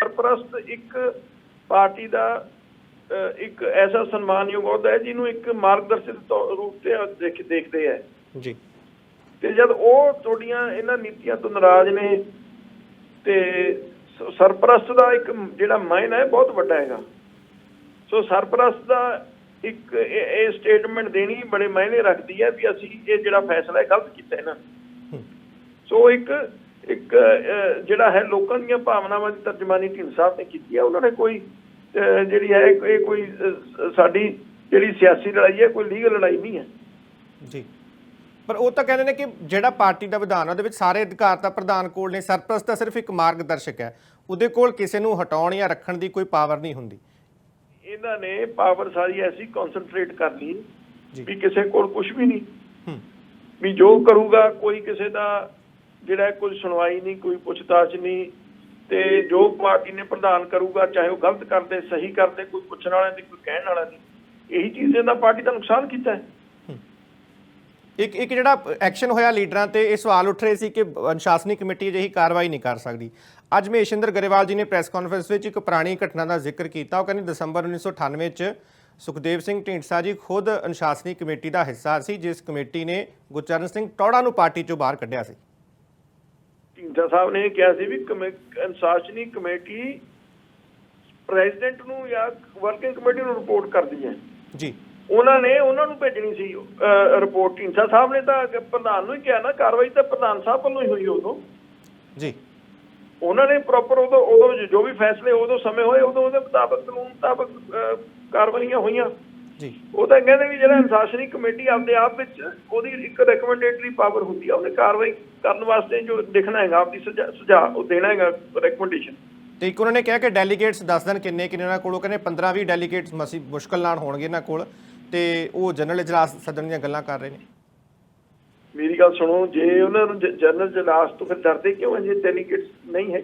ਸਰਪ੍ਰਸਤ ਇੱਕ ਪਾਰਟੀ ਦਾ ਇੱਕ ਐਸਾ ਸਨਮਾਨਯੋਗ ਅਹੁਦਾ ਹੈ ਜਿਹਨੂੰ ਇੱਕ ਮਾਰਗਦਰਸ਼ਕ ਰੂਪ ਤੇ ਦੇਖ ਦੇਖਦੇ ਹੈ। ਜੀ। ਤੇ ਜਦ ਉਹ ਤੁਹਾਡੀਆਂ ਇਹਨਾਂ ਨੀਤੀਆਂ ਤੋਂ ਨਾਰਾਜ਼ ਨੇ ਤੇ ਸਰਪ੍ਰਸਤ ਦਾ ਇੱਕ ਜਿਹੜਾ ਮਾਇਨਾ ਹੈ ਬਹੁਤ ਵੱਡਾ ਹੈਗਾ। ਸੋ ਸਰਪ੍ਰਸਤ ਦਾ ਇੱਕ ਇਹ ਸਟੇਟਮੈਂਟ ਦੇਣੀ ਬੜੇ ਮਾਇਨੇ ਰੱਖਦੀ ਹੈ ਵੀ ਅਸੀਂ ਇਹ ਜਿਹੜਾ ਫੈਸਲਾ ਹੈ ਗਲਤ ਕੀਤਾ ਹੈ ਨਾ। ਸੋ ਇੱਕ ਇੱਕ ਜਿਹੜਾ ਹੈ ਲੋਕਾਂ ਦੀਆਂ ਭਾਵਨਾਵਾਂ ਦੀ ਤਰਜਮਾਨੀ ਢੀਂਡ ਸਾਹਿਬ ਨੇ ਕੀਤੀ ਹੈ। ਉਹਨਾਂ ਨੇ ਕੋਈ ਜਿਹੜੀ ਹੈ ਇਹ ਕੋਈ ਸਾਡੀ ਜਿਹੜੀ ਸਿਆਸੀ ਲੜਾਈ ਹੈ ਕੋਈ ਲੀਗਲ ਲੜਾਈ ਨਹੀਂ ਹੈ। ਜੀ। ਪਰ ਉਹ ਤਾਂ ਕਹਿੰਦੇ ਨੇ ਕਿ ਜਿਹੜਾ ਪਾਰਟੀ ਦਾ ਵਿਧਾਨ ਉਹਦੇ ਵਿੱਚ ਸਾਰੇ ਅਧਿਕਾਰ ਤਾਂ ਪ੍ਰਧਾਨ ਕੋਲ ਨੇ ਸਰਪ੍ਰਸਤ ਤਾਂ ਸਿਰਫ ਇੱਕ ਮਾਰਗਦਰਸ਼ਕ ਹੈ। ਉਹਦੇ ਕੋਲ ਕਿਸੇ ਨੂੰ ਹਟਾਉਣ ਜਾਂ ਰੱਖਣ ਦੀ ਕੋਈ ਪਾਵਰ ਨਹੀਂ ਹੁੰਦੀ। ਇਹਨਾਂ ਨੇ ਪਾਵਰ ਸਾਰੀ ਐਸੀ ਕਨਸੈਂਟਰੇਟ ਕਰ ਲਈ। ਵੀ ਕਿਸੇ ਕੋਲ ਕੁਝ ਵੀ ਨਹੀਂ। ਵੀ ਜੋ ਕਰੂਗਾ ਕੋਈ ਕਿਸੇ ਦਾ ਜਿਹੜਾ ਕੋਈ ਸੁਣਵਾਈ ਨਹੀਂ, ਕੋਈ ਪੁੱਛਤਾਛ ਨਹੀਂ ਤੇ ਜੋ ਪਾਰਟੀ ਨੇ ਪ੍ਰਧਾਨ ਕਰੂਗਾ, ਚਾਹੇ ਉਹ ਗਲਤ ਕਰਦੇ, ਸਹੀ ਕਰਦੇ, ਕੋਈ ਪੁੱਛਣ ਵਾਲਾ ਨਹੀਂ ਕੋਈ ਕਹਿਣ ਵਾਲਾ ਨਹੀਂ ਇਹੀ ਚੀਜ਼ ਦਾ ਪਾਰਟੀ ਦਾ ਨੁਕਸਾਨ ਕੀਤਾ ਹੈ। ਇੱਕ ਇੱਕ ਜਿਹੜਾ ਐਕਸ਼ਨ ਹੋਇਆ ਲੀਡਰਾਂ ਤੇ, ਇਹ ਸਵਾਲ ਉੱਠ ਰਹੇ ਸੀ ਕਿ ਅਨੁਸ਼ਾਸਨੀ ਕਮੇਟੀ ਅਜਿਹੀ ਕਾਰਵਾਈ ਨਹੀਂ ਕਰ ਸਕਦੀ। ਅੱਜ ਮਹੇਸ਼ਿੰਦਰ ਗਰੇਵਾਲ ਜੀ ਨੇ ਪ੍ਰੈਸ ਕਾਨਫਰੰਸ ਵਿੱਚ ਇੱਕ ਪੁਰਾਣੀ ਘਟਨਾ ਦਾ ਜ਼ਿਕਰ ਕੀਤਾ। ਉਹ ਕਹਿੰਦੇ ਦਸੰਬਰ 1998 ਚ ਸੁਖਦੇਵ ਸਿੰਘ ਢੀਂਡਸਾ ਜੀ ਖੁਦ ਅਨੁਸ਼ਾਸਨੀ ਕਮੇਟੀ ਦਾ ਹਿੱਸਾ ਸੀ, ਜਿਸ ਕਮੇਟੀ ਨੇ ਗੁਰਚਰਨ ਸਿੰਘ ਟੌੜਾ ਨੂੰ ਪਾਰਟੀ ਚੋਂ ਬਾਹਰ ਕੱਢਿਆ ਸੀ। ਢੀਂਡਸਾ ਸਾਹਿਬ ਨੇ ਕਿਹਾ ਸੀ ਵੀ ਅਨੁਸ਼ਾਸਨੀ ਕਮੇਟੀ ਪ੍ਰੈਜ਼ੀਡੈਂਟ ਨੂੰ ਜਾਂ ਵਰਕਿੰਗ ਕਮੇਟੀ ਨੂੰ ਰਿਪੋਰਟ ਕਰਦੀ ਹੈ। ਜੀ। ਉਹਨਾਂ ਨੇ ਉਹਨਾਂ ਨੂੰ ਭੇਜਣੀ ਸੀ ਰਿਪੋਰਟ। ਢੀਂਡਸਾ ਸਾਹਿਬ ਨੇ ਤਾਂ ਪ੍ਰਧਾਨ ਨੂੰ ਹੀ ਕਿਹਾ ਨਾ ਕਾਰਵਾਈ ਤਾਂ ਪ੍ਰਧਾਨ ਸਾਹਿਬ ਵੱਲੋਂ ਹੀ ਹੋਈ ਉਦੋਂ। ਜੀ। ਉਹਨਾਂ ਨੇ ਪ੍ਰੋਪਰ ਉਦੋਂ ਉਦੋਂ ਜੋ ਵੀ ਫੈਸਲੇ ਉਦੋਂ ਸਮੇਂ ਹੋਏ ਉਦੋਂ ਉਹਦੇ ਮੁਤਾਬਕ ਕਾਨੂੰਨ ਮੁਤਾਬਕ ਕਾਰਵਾਈਆਂ ਹੋਈਆਂ। ਉਹ ਤਾਂ ਕਹਿੰਦੇ ਵੀ ਜਿਹੜਾ ਅਨੁਸ਼ਾਸਨੀ ਕਮੇਟੀ ਆਪਦੇ ਆਪ ਵਿੱਚ ਉਹਦੀ ਇੱਕ ਰეკਮੈਂਡੇਟਰੀ ਪਾਵਰ ਹੁੰਦੀ ਆ ਉਹਨੇ ਕਾਰਵਾਈ ਕਰਨ ਵਾਸਤੇ ਜੋ ਦੇਖਣਾ ਹੈਗਾ ਆਪਦੀ ਸੁਝਾਅ ਉਹ ਦੇਣਾ ਹੈਗਾ ਰეკਮੈਂਡੇਸ਼ਨ ਠੀਕ ਉਹਨਾਂ ਨੇ ਕਿਹਾ ਕਿ ਡੈਲੀਗੇਟਸ ਦੱਸ ਦੇਣ ਕਿੰਨੇ ਕਿੰਨੇ ਉਹਨਾਂ ਕੋਲ ਕਹਿੰਦੇ 15 20 ਡੈਲੀਗੇਟਸ ਮਸੀ ਮੁਸ਼ਕਲ ਨਾਲ ਹੋਣਗੇ ਇਹਨਾਂ ਕੋਲ ਤੇ ਉਹ ਜਨਰਲ ਇਜਲਾਸ ਸੱਦਣ ਦੀਆਂ ਗੱਲਾਂ ਕਰ ਰਹੇ ਨੇ। ਮੇਰੀ ਗੱਲ ਸੁਣੋ ਜੇ ਉਹਨਾਂ ਨੂੰ ਜਨਰਲ ਇਜਲਾਸ ਤੋਂ ਫਿਰ ਡਰਦੇ ਕਿਉਂ ਜੇ ਡੈਲੀਗੇਟਸ ਨਹੀਂ ਹੈ?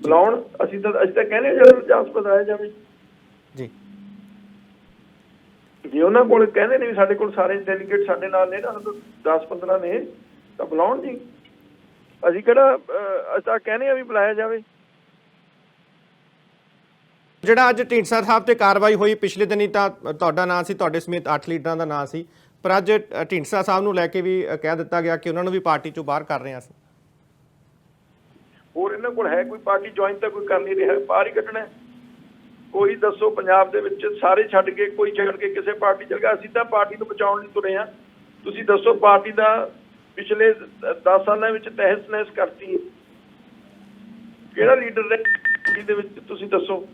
ਬੁਲਾਉਣ ਅਸੀਂ ਤਾਂ ਅਸੀਂ ਤਾਂ ਕਹਿੰਦੇ ਜਨਰਲ ਇਜਲਾਸ ਬੁਲਾਇਆ ਜਾਵੇ। ਜੇ ਉਹਨਾਂ ਕੋਲ ਕਹਿੰਦੇ ਨੇ ਵੀ ਸਾਡੇ ਕੋਲ ਸਾਰੇ ਡੈਲੀਗੇਟ ਸਾਡੇ ਨਾਲ ਨੇ ਨਾ 10 15 ਨੇ ਤਾਂ ਬੁਲਾਉਣ ਜੀ। ਅਸੀਂ ਕਿਹੜਾ ਅਸੀਂ ਕਹਿੰਦੇ ਆ ਵੀ ਬੁਲਾਇਆ ਜਾਵੇ। ਜਿਹੜਾ ਅੱਜ ਢੀਂਡਸਾ ਸਾਹਿਬ ਤੇ ਕਾਰਵਾਈ ਹੋਈ ਪਿਛਲੇ ਦਿਨੀ ਤਾਂ ਤੁਹਾਡਾ ਨਾਂ ਸੀ ਤੁਹਾਡੇ ਸਮੇਤ 8 ਲੀਡਰਾਂ ਦਾ ਨਾਂ ਸੀ। ਪਰ ਅੱਜ ਢੀਂਡਸਾ ਸਾਹਿਬ ਨੂੰ ਲੈ ਕੇ ਵੀ ਕਹਿ ਦਿੱਤਾ ਗਿਆ ਕਿ ਉਹਨਾਂ ਨੂੰ ਵੀ ਪਾਰਟੀ ਚੋਂ ਬਾਹਰ ਕਰ ਰਹੇ ਹਾਂ ਅਸੀਂ। ਹੋਰ ਇਹਨਾਂ ਕੋਲ ਹੈ ਕੋਈ ਪਾਰਟੀ ਜੁਆਇਨ ਤਾਂ ਕੋਈ ਕਰ ਨਹੀਂ ਰਿਹਾ ਬਾਹਰ ਹੀ ਕੱਢਣਾ। ਕੋਈ ਦੱਸੋ ਪੰਜਾਬ ਦੇ ਵਿੱਚ ਸਾਰੇ ਛੱਡ ਕੇ, ਕੋਈ ਛੱਡ ਕੇ ਕਿਸੇ ਪਾਰਟੀ ਚਲ ਗਿਆ, ਅਸੀਂ ਤਾਂ ਪਾਰਟੀ ਨੂੰ ਬਚਾਉਣ ਲਈ ਤੁਰੇ ਹਾਂ। ਤੁਸੀਂ ਦੱਸੋ ਪਾਰਟੀ ਦਾ ਪਿਛਲੇ 10 ਸਾਲਾਂ ਵਿੱਚ ਤਹਿਸ ਨਹਿਸ ਕਰਤੀ ਕਿਹੜਾ ਲੀਡਰ ਨੇ ਜਿਹਦੇ ਵਿੱਚ, ਤੁਸੀਂ ਦੱਸੋ।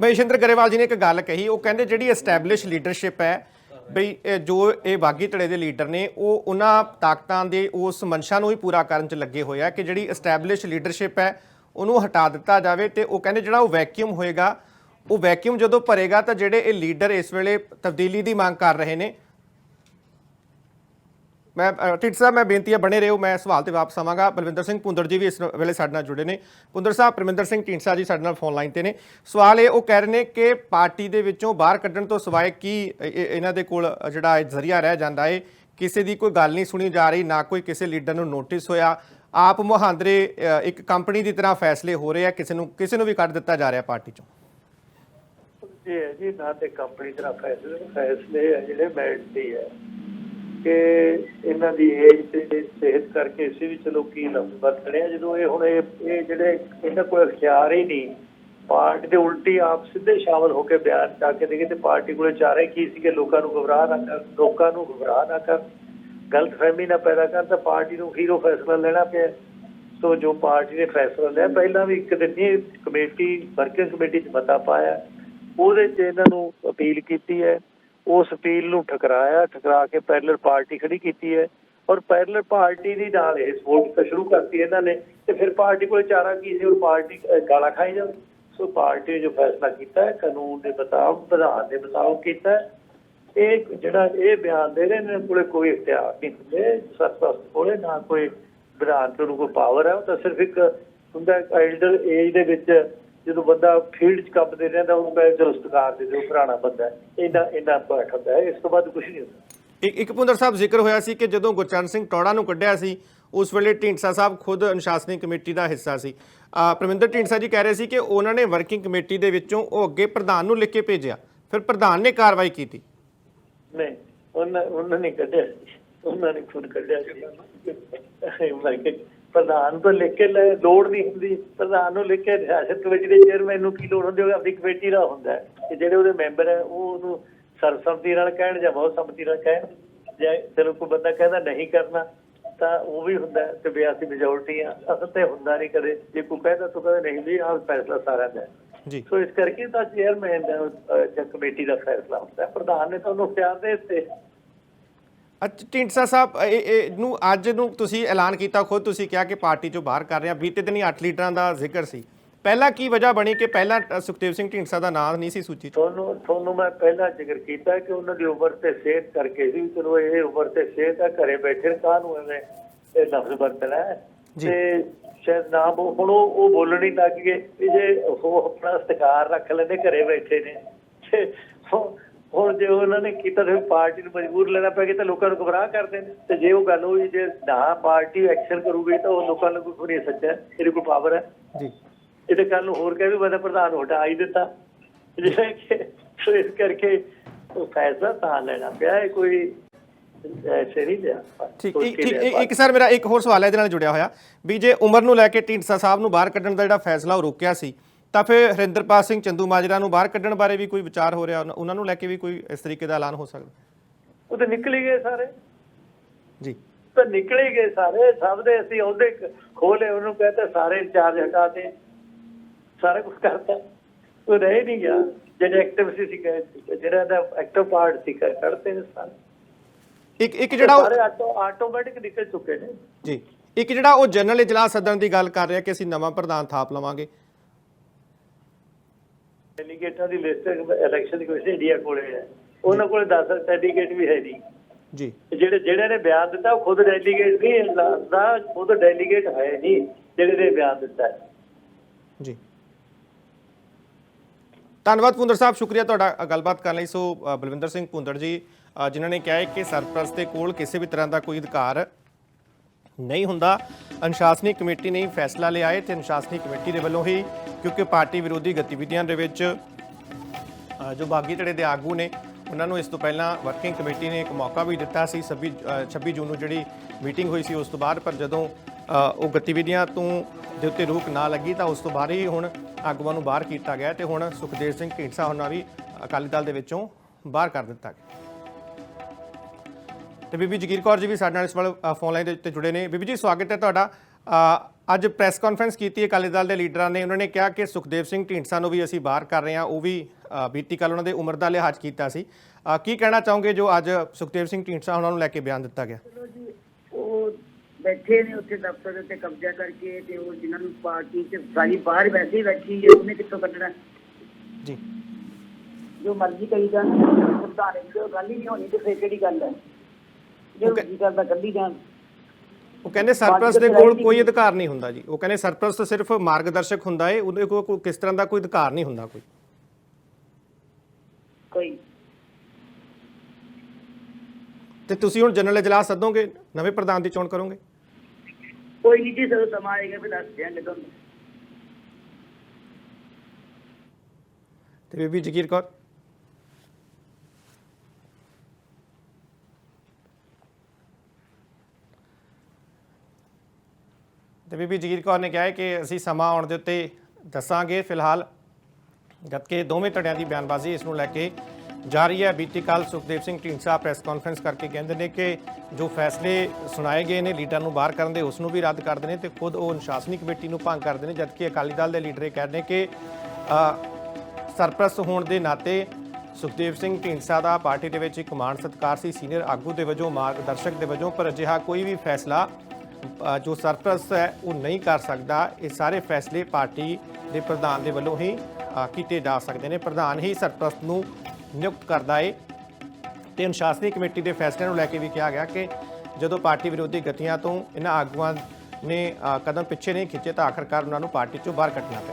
ਮਹੇਸ਼ਿੰਦਰ ਗਰੇਵਾਲ ਜੀ ਨੇ ਇੱਕ ਗੱਲ ਕਹੀ, ਉਹ ਕਹਿੰਦੇ ਜਿਹੜੀ ਐਸਟੈਬਲਿਸ਼ ਲੀਡਰਸ਼ਿਪ ਹੈ, ਬਈ ਜੋ ਇਹ ਬਾਗੀ ਧੜੇ ਦੇ ਲੀਡਰ ਨੇ, ਉਹ ਉਹਨਾਂ ਤਾਕਤਾਂ ਦੇ, ਉਸ ਮਨਸ਼ਾ ਨੂੰ ਹੀ ਪੂਰਾ ਕਰਨ 'ਚ ਲੱਗੇ ਹੋਏ ਆ ਕਿ ਜਿਹੜੀ ਐਸਟੈਬਲਿਸ਼ ਲੀਡਰਸ਼ਿਪ ਹੈ ਉਹਨੂੰ ਹਟਾ ਦਿੱਤਾ ਜਾਵੇ ਤੇ ਉਹ ਕਹਿੰਦੇ ਜਿਹੜਾ ਉਹ ਵੈਕਿਊਮ ਹੋਏਗਾ ਉਹ ਵੈਕਿਊਮ ਜਦੋਂ ਭਰੇਗਾ ਤਾਂ ਜਿਹੜੇ ਇਹ ਲੀਡਰ ਇਸ ਵੇਲੇ ਤਬਦੀਲੀ ਦੀ ਮੰਗ ਕਰ ਰਹੇ ਨੇ। ਮੈਂ ਅ, ਸਾਹਿਬ ਮੈਂ ਬੇਨਤੀ ਹੈ ਬਣੇ ਰਹੋ ਮੈਂ ਸਵਾਲ ਤੇ ਵਾਪਸ ਆਵਾਂਗਾ। ਬਲਵਿੰਦਰ ਸਿੰਘ ਪੁੰਦਰ ਜੀ ਵੀ ਇਸ ਵੇਲੇ ਸਾਡੇ ਨਾਲ ਜੁੜੇ ਨੇ। ਪੁੰਦਰ ਸਾਹਿਬ ਪਰਮਿੰਦਰ ਸਿੰਘ ਢੀਂਡਸਾ ਜੀ ਸਾਡੇ ਨਾਲ ਫੋਨ ਲਾਈਨ ਤੇ ਨੇ। ਸਵਾਲ ਇਹ ਉਹ ਕਹਿ ਰਹੇ ਨੇ ਕਿ ਪਾਰਟੀ ਦੇ ਵਿੱਚੋਂ ਬਾਹਰ ਕੱਢਣ ਤੋਂ ਸਿਵਾਏ ਕੀ ਇਹਨਾਂ ਦੇ ਕੋਲ ਜਿਹੜਾ ਇਹ ਜ਼ਰੀਆ ਰਹਿ ਜਾਂਦਾ ਹੈ ਕਿਸੇ ਦੀ ਕੋਈ ਗੱਲ ਨਹੀਂ ਸੁਣੀ ਜਾ ਰਹੀ ਨਾ ਕੋਈ ਕਿਸੇ ਲੀਡਰ ਨੂੰ ਨੋਟਿਸ ਹੋਇਆ। ਆਪ ਮੁਹਾਂਦਰੇ ਇੱਕ ਕੰਪਨੀ ਦੀ ਤਰ੍ਹਾਂ ਫੈਸਲੇ ਹੋ ਰਹੇ ਆ, ਕਿਸੇ ਨੂੰ ਕਿਸੇ ਨੂੰ ਵੀ ਕੱਢ ਦਿੱਤਾ ਜਾ ਰਿਹਾ ਪਾਰਟੀ ਚੋਂ? ਇਹ ਜੀ, ਨਾ ਤੇ ਕੰਪਨੀ ਤਰ੍ਹਾਂ ਫੈਸਲੇ ਫੈਸਲੇ ਹੈ ਜਿਹੜੇ ਮੈਰਿਟ ਦੇ ਹੈ ਕਿ ਇਹਨਾਂ ਦੀ ਏਜ ਤੇ ਸਿਹਤ ਕਰਕੇ ਇਸੇ ਵੀ ਚਲੋ ਕੀ ਲਫ਼ਜ਼ ਵਰਤਣੇ ਆ, ਜਦੋਂ ਇਹ ਹੁਣ ਇਹ ਜਿਹੜੇ ਇਹਨਾਂ ਕੋਲ ਹਥਿਆਰ ਹੀ ਨਹੀਂ, ਪਾਰਟੀ ਦੇ ਉਲਟੀ ਆਪ ਸਿੱਧੇ ਸ਼ਾਮਲ ਹੋ ਕੇ ਬਿਆਨ ਜਾ ਕੇ ਦੇਖੇ ਤੇ ਪਾਰਟੀ ਕੋਲੇ ਚਾਰੇ ਕੀ ਸੀ ਕਿ ਲੋਕਾਂ ਨੂੰ ਗੁੰਮਰਾਹ ਨਾ ਕਰ, ਲੋਕਾਂ ਨੂੰ ਗੁੰਮਰਾਹ ਨਾ ਕਰ। ਗਲਤਫਹਿਮੀ ਨਾ ਪੈਦਾ ਕਰ ਤਾਂ ਪਾਰਟੀ ਨੂੰ ਹੀਰੋ ਫੈਸਲਾ ਲੈਣਾ ਪਿਆ। ਸੋ ਜੋ ਪਾਰਟੀ ਨੇ ਫੈਸਲਾ ਲਿਆ ਪਹਿਲਾਂ ਵੀ ਇੱਕ ਦਿਨ ਇਹ ਕਮੇਟੀ ਵਰਕਿੰਗ ਕਮੇਟੀ 'ਚ ਮਤਾ ਪਾਇਆ। ਉਹਦੇ 'ਚ ਇਹਨਾਂ ਨੂੰ ਅਪੀਲ ਕੀਤੀ ਹੈ। ਉਸ ਅਪੀਲ ਨੂੰ ਠਕਰਾਇਆ। ਠਕਰਾ ਕੇ ਪੈਰਲਰ ਪਾਰਟੀ ਖੜੀ ਕੀਤੀ ਹੈ। ਔਰ ਪੈਰਲਰ ਪਾਰਟੀ ਦੀ ਨਾਲ ਇਹ ਸਪੋਰਟ ਤਾਂ ਸ਼ੁਰੂ ਕਰਤੀ ਇਹਨਾਂ ਨੇ ਤੇ ਫਿਰ ਪਾਰਟੀ ਕੋਲ ਚਾਰਾ ਕੀ ਸੀ? ਔਰ ਪਾਰਟੀ ਅਹ, ਗਾਲਾਂ ਖਾਈ ਜਾਂਦੀ ਸੋ ਪਾਰਟੀ ਨੇ ਜੋ ਫੈਸਲਾ ਕੀਤਾ ਹੈ ਕਾਨੂੰਨ ਦੇ ਮੁਤਾਬਕ ਵਿਧਾਨ ਦੇ ਮੁਤਾਬਕ ਕੀਤਾ ਹੈ। ਇਹ ਜਿਹੜਾ ਇਹ ਬਿਆਨ ਦੇ ਰਹੇ ਨੇ ਕੋਲੇ ਕੋਈ ਇਖਤਿਆਰ ਨਹੀਂ ਹੁੰਦੇ। ਸਰਪ੍ਰਸਤ ਕੋਲੇ ਨਾ ਕੋਈ ਵਿਧਾਨ ਤੇ ਕੋਈ ਪਾਵਰ ਹੈ ਉਹ ਤਾਂ ਸਿਰਫ ਇੱਕ ਹੁੰਦਾ ਐਲਡਰ ਏਜ ਦੇ ਵਿੱਚ ਜਦੋਂ ਬੰਦਾ ਫੀਲਡ 'ਚ ਕੰਮ ਦੇ ਰਹਿੰਦਾ ਉਹਨੂੰ ਕਹਿੰਦੇ ਚਲੋ ਸਤਿਕਾਰ ਦੇ ਦਿਓ ਪੁਰਾਣਾ ਬੰਦਾ ਹੈ। ਇੰਨਾ ਇੰਨਾ ਹੁੰਦਾ ਹੈ। ਇਸ ਤੋਂ ਬਾਅਦ ਕੁਝ ਨਹੀਂ ਹੁੰਦਾ। ਇੱਕ ਇੱਕ ਪੁੰਦਰ ਸਾਹਿਬ ਜ਼ਿਕਰ ਹੋਇਆ ਸੀ ਕਿ ਜਦੋਂ ਗੁਰਚਰਨ ਸਿੰਘ ਟੌੜਾ ਨੂੰ ਕੱਢਿਆ ਸੀ ਉਸ ਵੇਲੇ ਢੀਂਡਸਾ ਸਾਹਿਬ ਖੁਦ ਅਨੁਸ਼ਾਸਨੀ ਕਮੇਟੀ ਦਾ ਹਿੱਸਾ ਸੀ। ਅ, ਪਰਮਿੰਦਰ ਢੀਂਡਸਾ ਜੀ ਕਹਿ ਰਹੇ ਸੀ ਕਿ ਉਹਨਾਂ ਨੇ ਵਰਕਿੰਗ ਕਮੇਟੀ ਦੇ ਵਿੱਚੋਂ ਉਹ ਅੱਗੇ ਪ੍ਰਧਾਨ ਨੂੰ ਲਿਖ ਕੇ ਭੇਜਿਆ। ਫਿਰ ਪ੍ਰਧਾਨ ਨੇ ਕਾਰਵਾਈ ਕੀਤੀ। ਨਹੀਂ ਉਹਨਾਂ ਉਹਨਾਂ ਨੇ ਕੱਢਿਆ ਉਹਨਾਂ ਨੇ ਖੁਦ ਕੱਢਿਆ ਸੀ। ਮੈਂ ਕਿ ਪ੍ਰਧਾਨ ਤੋਂ ਲਿਖ ਕੇ ਲੋੜ ਨਹੀਂ ਹੁੰਦੀ। ਪ੍ਰਧਾਨ ਨੂੰ ਲਿਖ ਕੇ ਰਿਆਸਤ ਕਮੇਟੀ ਦੇ ਚੇਅਰਮੈਨ ਨੂੰ ਕੀ ਲੋੜ ਹੁੰਦੀ? ਉਹ ਆਪਣੀ ਕਮੇਟੀ ਦਾ ਹੁੰਦਾ ਹੈ। ਤੇ ਜਿਹੜੇ ਉਹਦੇ ਮੈਂਬਰ ਹੈ, ਉਹ ਉਹਨੂੰ ਸਰਬਸੰਮਤੀ ਨਾਲ ਕਹਿਣ ਜਾਂ ਬਹੁਤ ਸੰਮਤੀ ਨਾਲ ਕਹਿਣ। ਜਾਂ ਚਲੋ ਕੋਈ ਬੰਦਾ ਕਹਿੰਦਾ ਨਹੀਂ ਕਰਨਾ, ਤਾਂ ਉਹ ਵੀ ਹੁੰਦਾ ਤੇ 82 ਮੈਜੋਰਟੀ ਆ ਅਸਲ ਤੇ ਹੁੰਦਾ ਨਹੀਂ ਕਦੇ। ਜੇ ਕੋਈ ਕਹਿੰਦਾ, ਤੂੰ ਕਹਿੰਦਾ ਨਹੀਂ ਜੀ, ਆਹ ਫੈਸਲਾ ਸਾਰਾ ਦਾ ਜੀ। ਸੋ ਇਸ ਕਰਕੇ ਤਾਂ ਚੇਅਰਮੈਨ ਦਾ ਕਮੇਟੀ ਦਾ ਫੈਸਲਾ ਹੁੰਦਾ। ਹੈ ਪ੍ਰਧਾਨ ਨੇ ਤਾਂ ਉਹਨੂੰ ਅਖਤਿਆਰ ਦੇ ਦਿੱਤੇ। ਅੱਛਾ ਢੀਂਡਸਾ ਸਾਹਿਬ ਇਹ ਨੂੰ ਅੱਜ ਨੂੰ ਤੁਸੀਂ ਐਲਾਨ ਕੀਤਾ ਖੁਦ ਤੁਸੀਂ ਕਿਹਾ ਕਿ ਪਾਰਟੀ ਚੋਂ ਬਾਹਰ ਕਰ ਰਹੇ ਆ। ਬੀਤੇ ਦਿਨੀ 8 ਲੀਡਰਾਂ ਦਾ ਜ਼ਿਕਰ ਸੀ। ਪਹਿਲਾਂ ਕੀ ਵਜ੍ਹਾ ਬਣੀ ਕਿ ਪਹਿਲਾਂ ਸੁਖਦੇਵ ਸਿੰਘ ਢੀਂਡਸਾ ਦਾ ਨਾਮ ਨਹੀਂ ਸੀ ਸੂਚੀ ਤੁਹਾਨੂੰ ਤੁਹਾਨੂੰ ਮੈਂ ਪਹਿਲਾਂ ਜ਼ਿਕਰ ਕੀਤਾ ਕਿ ਉਹਨਾਂ ਦੀ ਉਮਰ ਤੇ ਸਿਹਤ ਕਰਕੇ ਸੀ। ਚਲੋ ਇਹ ਉਮਰ ਤੇ ਸਿਹਤ ਆ ਘਰੇ ਬੈਠੇ ਕਾਹਨੂੰ ਐਵੇਂ ਇਹ ਲਫ਼ਜ਼ ਵਰਤਣਾ। ਤੇ ਸ਼ਾਇਦ ਨਾ ਹੁਣ ਉਹ ਬੋਲਣ ਹੀ ਲੱਗ ਗਏ ਵੀ ਜੇ ਉਹ ਆਪਣਾ ਸਤਿਕਾਰ ਰੱਖ ਲੈਂਦੇ ਘਰੇ ਬੈਠੇ ਨੇ। ਹੁਣ- ਜੇ ਉਹਨਾਂ ਨੇ ਕੀਤਾ ਤੇ ਪਾਰਟੀ ਨੂੰ ਮਜਬੂਰ ਲੈਣਾ ਪੈ ਗਿਆ ਤਾਂ ਲੋਕਾਂ ਨੂੰ ਗੁੰਮਰਾਹ ਕਰਦੇ ਨੇ ਤੇ ਜੇ ਉਹ ਗੱਲ ਹੋਈ ਜੇ ਨਾ ਪਾਰਟੀ ਐਕਸ਼ਨ ਕਰੂਗੀ ਤਾਂ ਉਹ ਲੋਕਾਂ ਨੂੰ ਕੋਈ ਨਹੀਂ ਸੱਚਾ ਇਹਦੇ ਕੋਲ ਪਾਵਰ ਹੈ। ਜੀ। ਇਹ ਤਾਂ ਕੱਲ ਨੂੰ ਹੋਰ ਕਹਿ ਵੀ ਮੈਂ ਪ੍ਰਧਾਨ ਹਟਾ ਹੀ ਦਿੱਤਾ। ਜਿਹੜਾ ਕਿ ਸੋ ਇਸ ਕਰਕੇ ਉਹ ਫੈਸਲਾ ਤਾਂ ਲੈਣਾ ਪਿਆ ਇਹ ਕੋਈ ਐਸੇ ਨਹੀਂ ਲਿਆ ਠੀਕ ਸੋਚ ਇੱਕ ਕੇ ਠੀਕ। ਇੱਕ- ਇੱਕ ਸਰ ਮੇਰਾ ਇੱਕ ਹੋਰ ਸਵਾਲ ਹੈ ਇਹਦੇ ਨਾਲ ਜੁੜਿਆ ਹੋਇਆ ਵੀ ਜੇ ਉਮਰ ਨੂੰ ਲੈ ਕੇ ਢੀਂਡਸਾ ਸਾਹਿਬ ਨੂੰ ਬਾਹਰ ਕੱਢਣ ਦਾ ਜਿਹੜਾ ਫੈਸਲਾ ਉਹ ਰੋਕਿਆ ਸੀ ਤਾਂ ਫਿਰ ਹਰਿੰਦਰਪਾਲ ਸਿੰਘ ਚੰਦੂ ਮਾਜਰਾ ਨੂੰ ਬਾਹਰ ਕੱਢਣ ਬਾਰੇ ਵੀ ਕੋਈ ਵਿਚਾਰ ਹੋ ਰਿਹਾ ਉਹਨਾਂ- ਉਹਨਾਂ ਨੂੰ ਲੈ ਕੇ ਵੀ ਕੋਈ ਇਸ ਤਰੀਕੇ ਦਾ ਐਲਾਨ ਹੋ ਸਕਦਾ? ਉਹ ਤਾਂ ਨਿਕਲ ਹੀ ਗਏ ਸਾਰੇ। ਜੀ। ਤਾਂ ਨਿਕਲ ਹੀ ਗਏ ਸਾਰੇ ਸਭ ਦੇ ਅਸੀਂ ਉਹਦੇ ਖੋਲੇ ਉਹਨੂੰ ਕਹਤਾ ਸਾਰੇ ਇੰਚਾਰਜ ਹਟਾਤੇ ਸਾਰਾ ਕੁਝ ਕਰਤਾ। ਉਹ ਰਹਿ ਨਹੀਂ ਗਿਆ। ਜਿਹੜੇ ਐਕਟਿਵ ਸੀ ਸੀ ਕਹੇ ਜਿਹੜਾ ਦਾ ਐਕਟਿਵ ਪਾਰਟ ਸੀ ਕੱਢਤੇ ਨੇ ਸਾਰੇ। ਇੱਕ ਇੱਕ ਜਿਹੜਾ ਉਹ- ਸਾਰੇ ਆਟੋ ਆਟੋਮੈਟਿਕ ਨਿਕਲ ਚੁੱਕੇ ਨੇ। ਜੀ। ਇੱਕ ਜਿਹੜਾ ਉਹ ਜਨਰਲ ਇਜਲਾਸ ਸੱਦਣ ਦੀ ਗੱਲ ਕਰ ਰਿਹਾ ਕਿ ਅਸੀਂ ਨਵਾਂ ਪ੍ਰਧਾਨ ਥਾਪ ਲਵਾਂਗੇ। ਡੈਲੀਗੇਟਾਂ ਦੀ ਲਿਸਟ ਇਲੈਕਸ਼ਨ ਕਮਿਸ਼ਨ ਇੰਡੀਆ ਕੋਲੇ ਹੈ। ਉਹਨਾਂ ਕੋਲੇ 10 ਡੈਲੀਗੇਟ ਵੀ ਹੈ ਨਹੀਂ ਜੀ। ਜਿਹੜੇ ਜਿਹੜੇ ਨੇ ਬਿਆਨ ਦਿੱਤਾ ਉਹ ਖੁਦ ਡੈਲੀਗੇਟ ਨਹੀਂ ਦਾ ਖੁਦ ਡੈਲੀਗੇਟ ਹੈ ਨਹੀਂ ਜਿਹੜੇ ਨੇ ਬਿਆਨ ਦਿੱਤਾ ਹੈ। ਜੀ। ਧੰਨਵਾਦ ਪੁੰਦਰ ਸਾਹਿਬ ਸ਼ੁਕਰੀਆ ਤੁਹਾਡਾ ਗੱਲਬਾਤ ਕਰਨ ਲਈ। ਸੋ ਬਲਵਿੰਦਰ ਸਿੰਘ ਪੁੰਦਰ ਜੀ ਜਿਨ੍ਹਾਂ ਨੇ ਕਿਹਾ ਹੈ ਕਿ ਸਰਪ੍ਰਸਤ ਦੇ ਕੋਲ ਕਿਸੇ ਵੀ ਤਰ੍ਹਾਂ ਦਾ ਕੋਈ ਅਧਿਕਾਰ ਨਹੀਂ ਹੁੰਦਾ। ਅਨੁਸ਼ਾਸਨੀ ਕਮੇਟੀ ਨੇ ਫੈਸਲਾ ਲਿਆ ਹੈ ਤੇ ਅਨੁਸ਼ਾਸਨੀ ਕਮੇਟੀ ਦੇ ਵੱਲੋਂ ਹੀ ਕਿਉਂਕਿ ਪਾਰਟੀ ਵਿਰੋਧੀ ਗਤੀਵਿਧੀਆਂ ਦੇ ਵਿੱਚ ਜੋ ਬਾਗੀ ਧੜੇ ਦੇ ਆਗੂ ਨੇ ਉਹਨਾਂ ਨੂੰ ਇਸ ਤੋਂ ਪਹਿਲਾਂ ਵਰਕਿੰਗ ਕਮੇਟੀ ਨੇ ਇੱਕ ਮੌਕਾ ਵੀ ਦਿੱਤਾ ਸੀ। 26 ਅ, 26 ਜੂਨ ਨੂੰ ਜਿਹੜੀ ਮੀਟਿੰਗ ਹੋਈ ਸੀ ਉਸ ਤੋਂ ਬਾਅਦ ਪਰ ਜਦੋਂ ਉਹ ਗਤੀਵਿਧੀਆਂ ਤੋਂ ਦੇ ਉੱਤੇ ਰੋਕ ਨਾ ਲੱਗੀ ਤਾਂ ਉਸ ਤੋਂ ਬਾਅਦ ਹੀ ਹੁਣ ਆਗੂਆਂ ਨੂੰ ਬਾਹਰ ਕੀਤਾ ਗਿਆ ਤੇ ਹੁਣ ਸੁਖਦੇਵ ਸਿੰਘ ਢੀਂਡਸਾ ਉਹਨਾਂ ਵੀ ਅਕਾਲੀ ਦਲ ਦੇ ਵਿੱਚੋਂ ਬਾਹਰ ਕਰ ਦਿੱਤਾ ਗਿਆ। ਤੇ ਬੀਬੀ ਜਗੀਰ ਕੌਰ ਜੀ ਵੀ ਸਾਡੇ ਨਾਲ ਇਸ ਵੇਲੇ ਫੋਨ ਲਾਈਨ ਦੇ ਉੱਤੇ ਜੁੜੇ ਨੇ। ਬੀਬੀ ਜੀ ਸਵਾਗਤ ਹੈ ਤੁਹਾਡਾ। ਅੱਜ ਪ੍ਰੈਸ ਕਾਨਫਰੰਸ ਕੀਤੀ ਹੈ ਅਕਾਲੀ ਦਲ ਦੇ ਲੀਡਰਾਂ ਨੇ। ਉਹਨਾਂ ਨੇ ਕਿਹਾ ਕਿ ਸੁਖਦੇਵ ਸਿੰਘ ਢੀਂਡਸਾ ਨੂੰ ਵੀ ਅਸੀਂ ਬਾਹਰ ਕਰ ਰਹੇ ਹਾਂ। ਉਹ ਵੀ ਬੀਤੀ ਕੱਲ ਉਹਨਾਂ ਦੇ ਉਮਰ ਦਾ ਲਿਹਾਜ਼ ਕੀਤਾ ਸੀ। ਕੀ ਕਹਿਣਾ ਚਾਹੋਗੇ ਜੋ ਅੱਜ ਸੁਖਦੇਵ ਸਿੰਘ ਢੀਂਡਸਾ ਉਹਨਾਂ ਨੂੰ ਲੈ ਕੇ ਬਿਆਨ ਦਿੱਤਾ ਗਿਆ? ਉਹ ਬੈਠੇ ਨੇ ਉੱਥੇ ਦਫ਼ਤਰ ਦੇ ਉੱਤੇ ਕਬਜ਼ਾ ਕਰਕੇ ਤੇ ਉਹ ਜਿਨ੍ਹਾਂ ਨੂੰ ਪਾਰਟੀ ਚ ਸਾਰੀ ਬਾਹਰ ਹੀ ਬੈਠੀ ਹੈ ਉਹਨੇ ਕਿੱਥੋਂ ਕੱਢਣਾ? ਜੀ। ਜੋ ਮਰਜ਼ੀ ਕਰੀ ਜਾਣ ਸੁਧਾਰੇ ਜੋ ਗੱਲ ਹੀ ਨਹੀਂ ਹੋਣੀ ਤੇ ਫੇਰ ਕਿਹੜੀ ਗੱਲ ਹੈ? ਜੋ. ਜੀ ਕਰਦਾ ਕੱਢੀ ਜਾਣ। ਉਹ ਕਹਿੰਦੇ ਸਰਪ੍ਰਸਤ ਦੇ ਕੋਲ ਕੋਈ ਅਧਿਕਾਰ ਨਹੀਂ ਹੁੰਦਾ ਜੀ। ਉਹ ਕਹਿੰਦੇ ਸਰਪ੍ਰਸਤ ਸਿਰਫ ਮਾਰਗਦਰਸ਼ਕ ਹੁੰਦਾ ਹੈ ਉਹਦੇ ਕੋਲ ਕਿਸ ਤਰ੍ਹਾਂ ਦਾ ਕੋਈ ਅਧਿਕਾਰ ਨਹੀਂ ਹੁੰਦਾ ਕੋਈ। ਕੋਈ। ਤੇ ਤੁਸੀਂ ਹੁਣ ਜਨਰਲ ਇਜਲਾਸ ਸੱਦੋਗੇ ਨਵੇਂ ਪ੍ਰਧਾਨ ਦੀ ਚੋਣ ਕਰੋਗੇ? ਕੋਈ ਨਹੀਂ ਜੀ ਜਦੋਂ ਸਮਾਂ ਆਏਗਾ ਫਿਰ ਦੱਸ ਦਿਆਂਗੇ ਤੁਹਾਨੂੰ। ਤੇ ਬੀਬੀ ਜਗੀਰ ਕੌਰ? ਤੇ ਬੀਬੀ ਜਗੀਰ ਕੌਰ ਨੇ ਕਿਹਾ ਹੈ ਕਿ ਅਸੀਂ ਸਮਾਂ ਆਉਣ ਦੇ ਉੱਤੇ ਦੱਸਾਂਗੇ। ਫਿਲਹਾਲ ਜਦਕਿ ਦੋਵੇਂ ਧੜਿਆਂ ਦੀ ਬਿਆਨਬਾਜ਼ੀ ਇਸ ਨੂੰ ਲੈ ਕੇ ਜਾਰੀ ਹੈ। ਬੀਤੀ ਕੱਲ ਸੁਖਦੇਵ ਸਿੰਘ ਢੀਂਡਸਾ ਪ੍ਰੈਸ ਕਾਨਫਰੰਸ ਕਰਕੇ ਕਹਿੰਦੇ ਨੇ ਕਿ ਜੋ ਫੈਸਲੇ ਸੁਣਾਏ ਗਏ ਨੇ ਲੀਡਰ ਨੂੰ ਬਾਹਰ ਕਰਨ ਦੇ ਉਸ ਨੂੰ ਵੀ ਰੱਦ ਕਰਦੇ ਨੇ ਤੇ ਖੁਦ ਉਹ ਅਨੁਸ਼ਾਸਨੀ ਕਮੇਟੀ ਨੂੰ ਭੰਗ ਕਰਦੇ ਨੇ ਜਦਕਿ ਅਕਾਲੀ ਦਲ ਦੇ ਲੀਡਰ ਇਹ ਕਹਿੰਦੇ ਨੇ ਕਿ ਅ, ਸਰਪ੍ਰਸਤ ਹੋਣ ਦੇ ਨਾਤੇ ਸੁਖਦੇਵ ਸਿੰਘ ਢੀਂਡਸਾ ਦਾ ਪਾਰਟੀ ਦੇ ਵਿੱਚ ਇੱਕ ਮਾਣ ਸਤਿਕਾਰ ਸੀ। ਸੀਨੀਅਰ ਆਗੂ ਦੇ ਵਜੋਂ ਮਾਰਗਦਰਸ਼ਕ ਦੇ ਵਜੋਂ ਪਰ ਅਜਿਹਾ ਕੋਈ ਵੀ ਫੈਸਲਾ ਜੋ ਸਰਪ੍ਰਸਤ ਹੈ, ਉਹ ਨਹੀਂ ਕਰ ਸਕਦਾ। ਇਹ ਸਾਰੇ ਫੈਸਲੇ ਪਾਰਟੀ ਦੇ ਪ੍ਰਧਾਨ ਦੇ ਵੱਲੋਂ ਹੀ ਕੀਤੇ ਜਾ ਸਕਦੇ ਨੇ। ਪ੍ਰਧਾਨ ਹੀ ਸਰਪ੍ਰਸਤ ਨੂੰ ਨਿਯੁਕਤ ਕਰਦਾ ਹੈ ਤੇ ਅਨੁਸ਼ਾਸਨੀ ਕਮੇਟੀ ਦੇ ਫੈਸਲੇ ਨੂੰ ਲੈ ਕੇ ਵੀ ਕਿਹਾ ਗਿਆ ਕਿ ਜਦੋਂ ਪਾਰਟੀ ਵਿਰੋਧੀ ਗਤੀਆਂ ਤੋਂ ਇਹਨਾਂ ਆਗੂਆਂ ਨੇ ਕਦਮ ਪਿੱਛੇ ਨਹੀਂ ਖਿੱਚੇ, ਤਾਂ ਆਖਰਕਾਰ ਉਹਨਾਂ ਨੂੰ ਪਾਰਟੀ ਚੋਂ ਬਾਹਰ ਕੱਢਣਾ ਪਿਆ।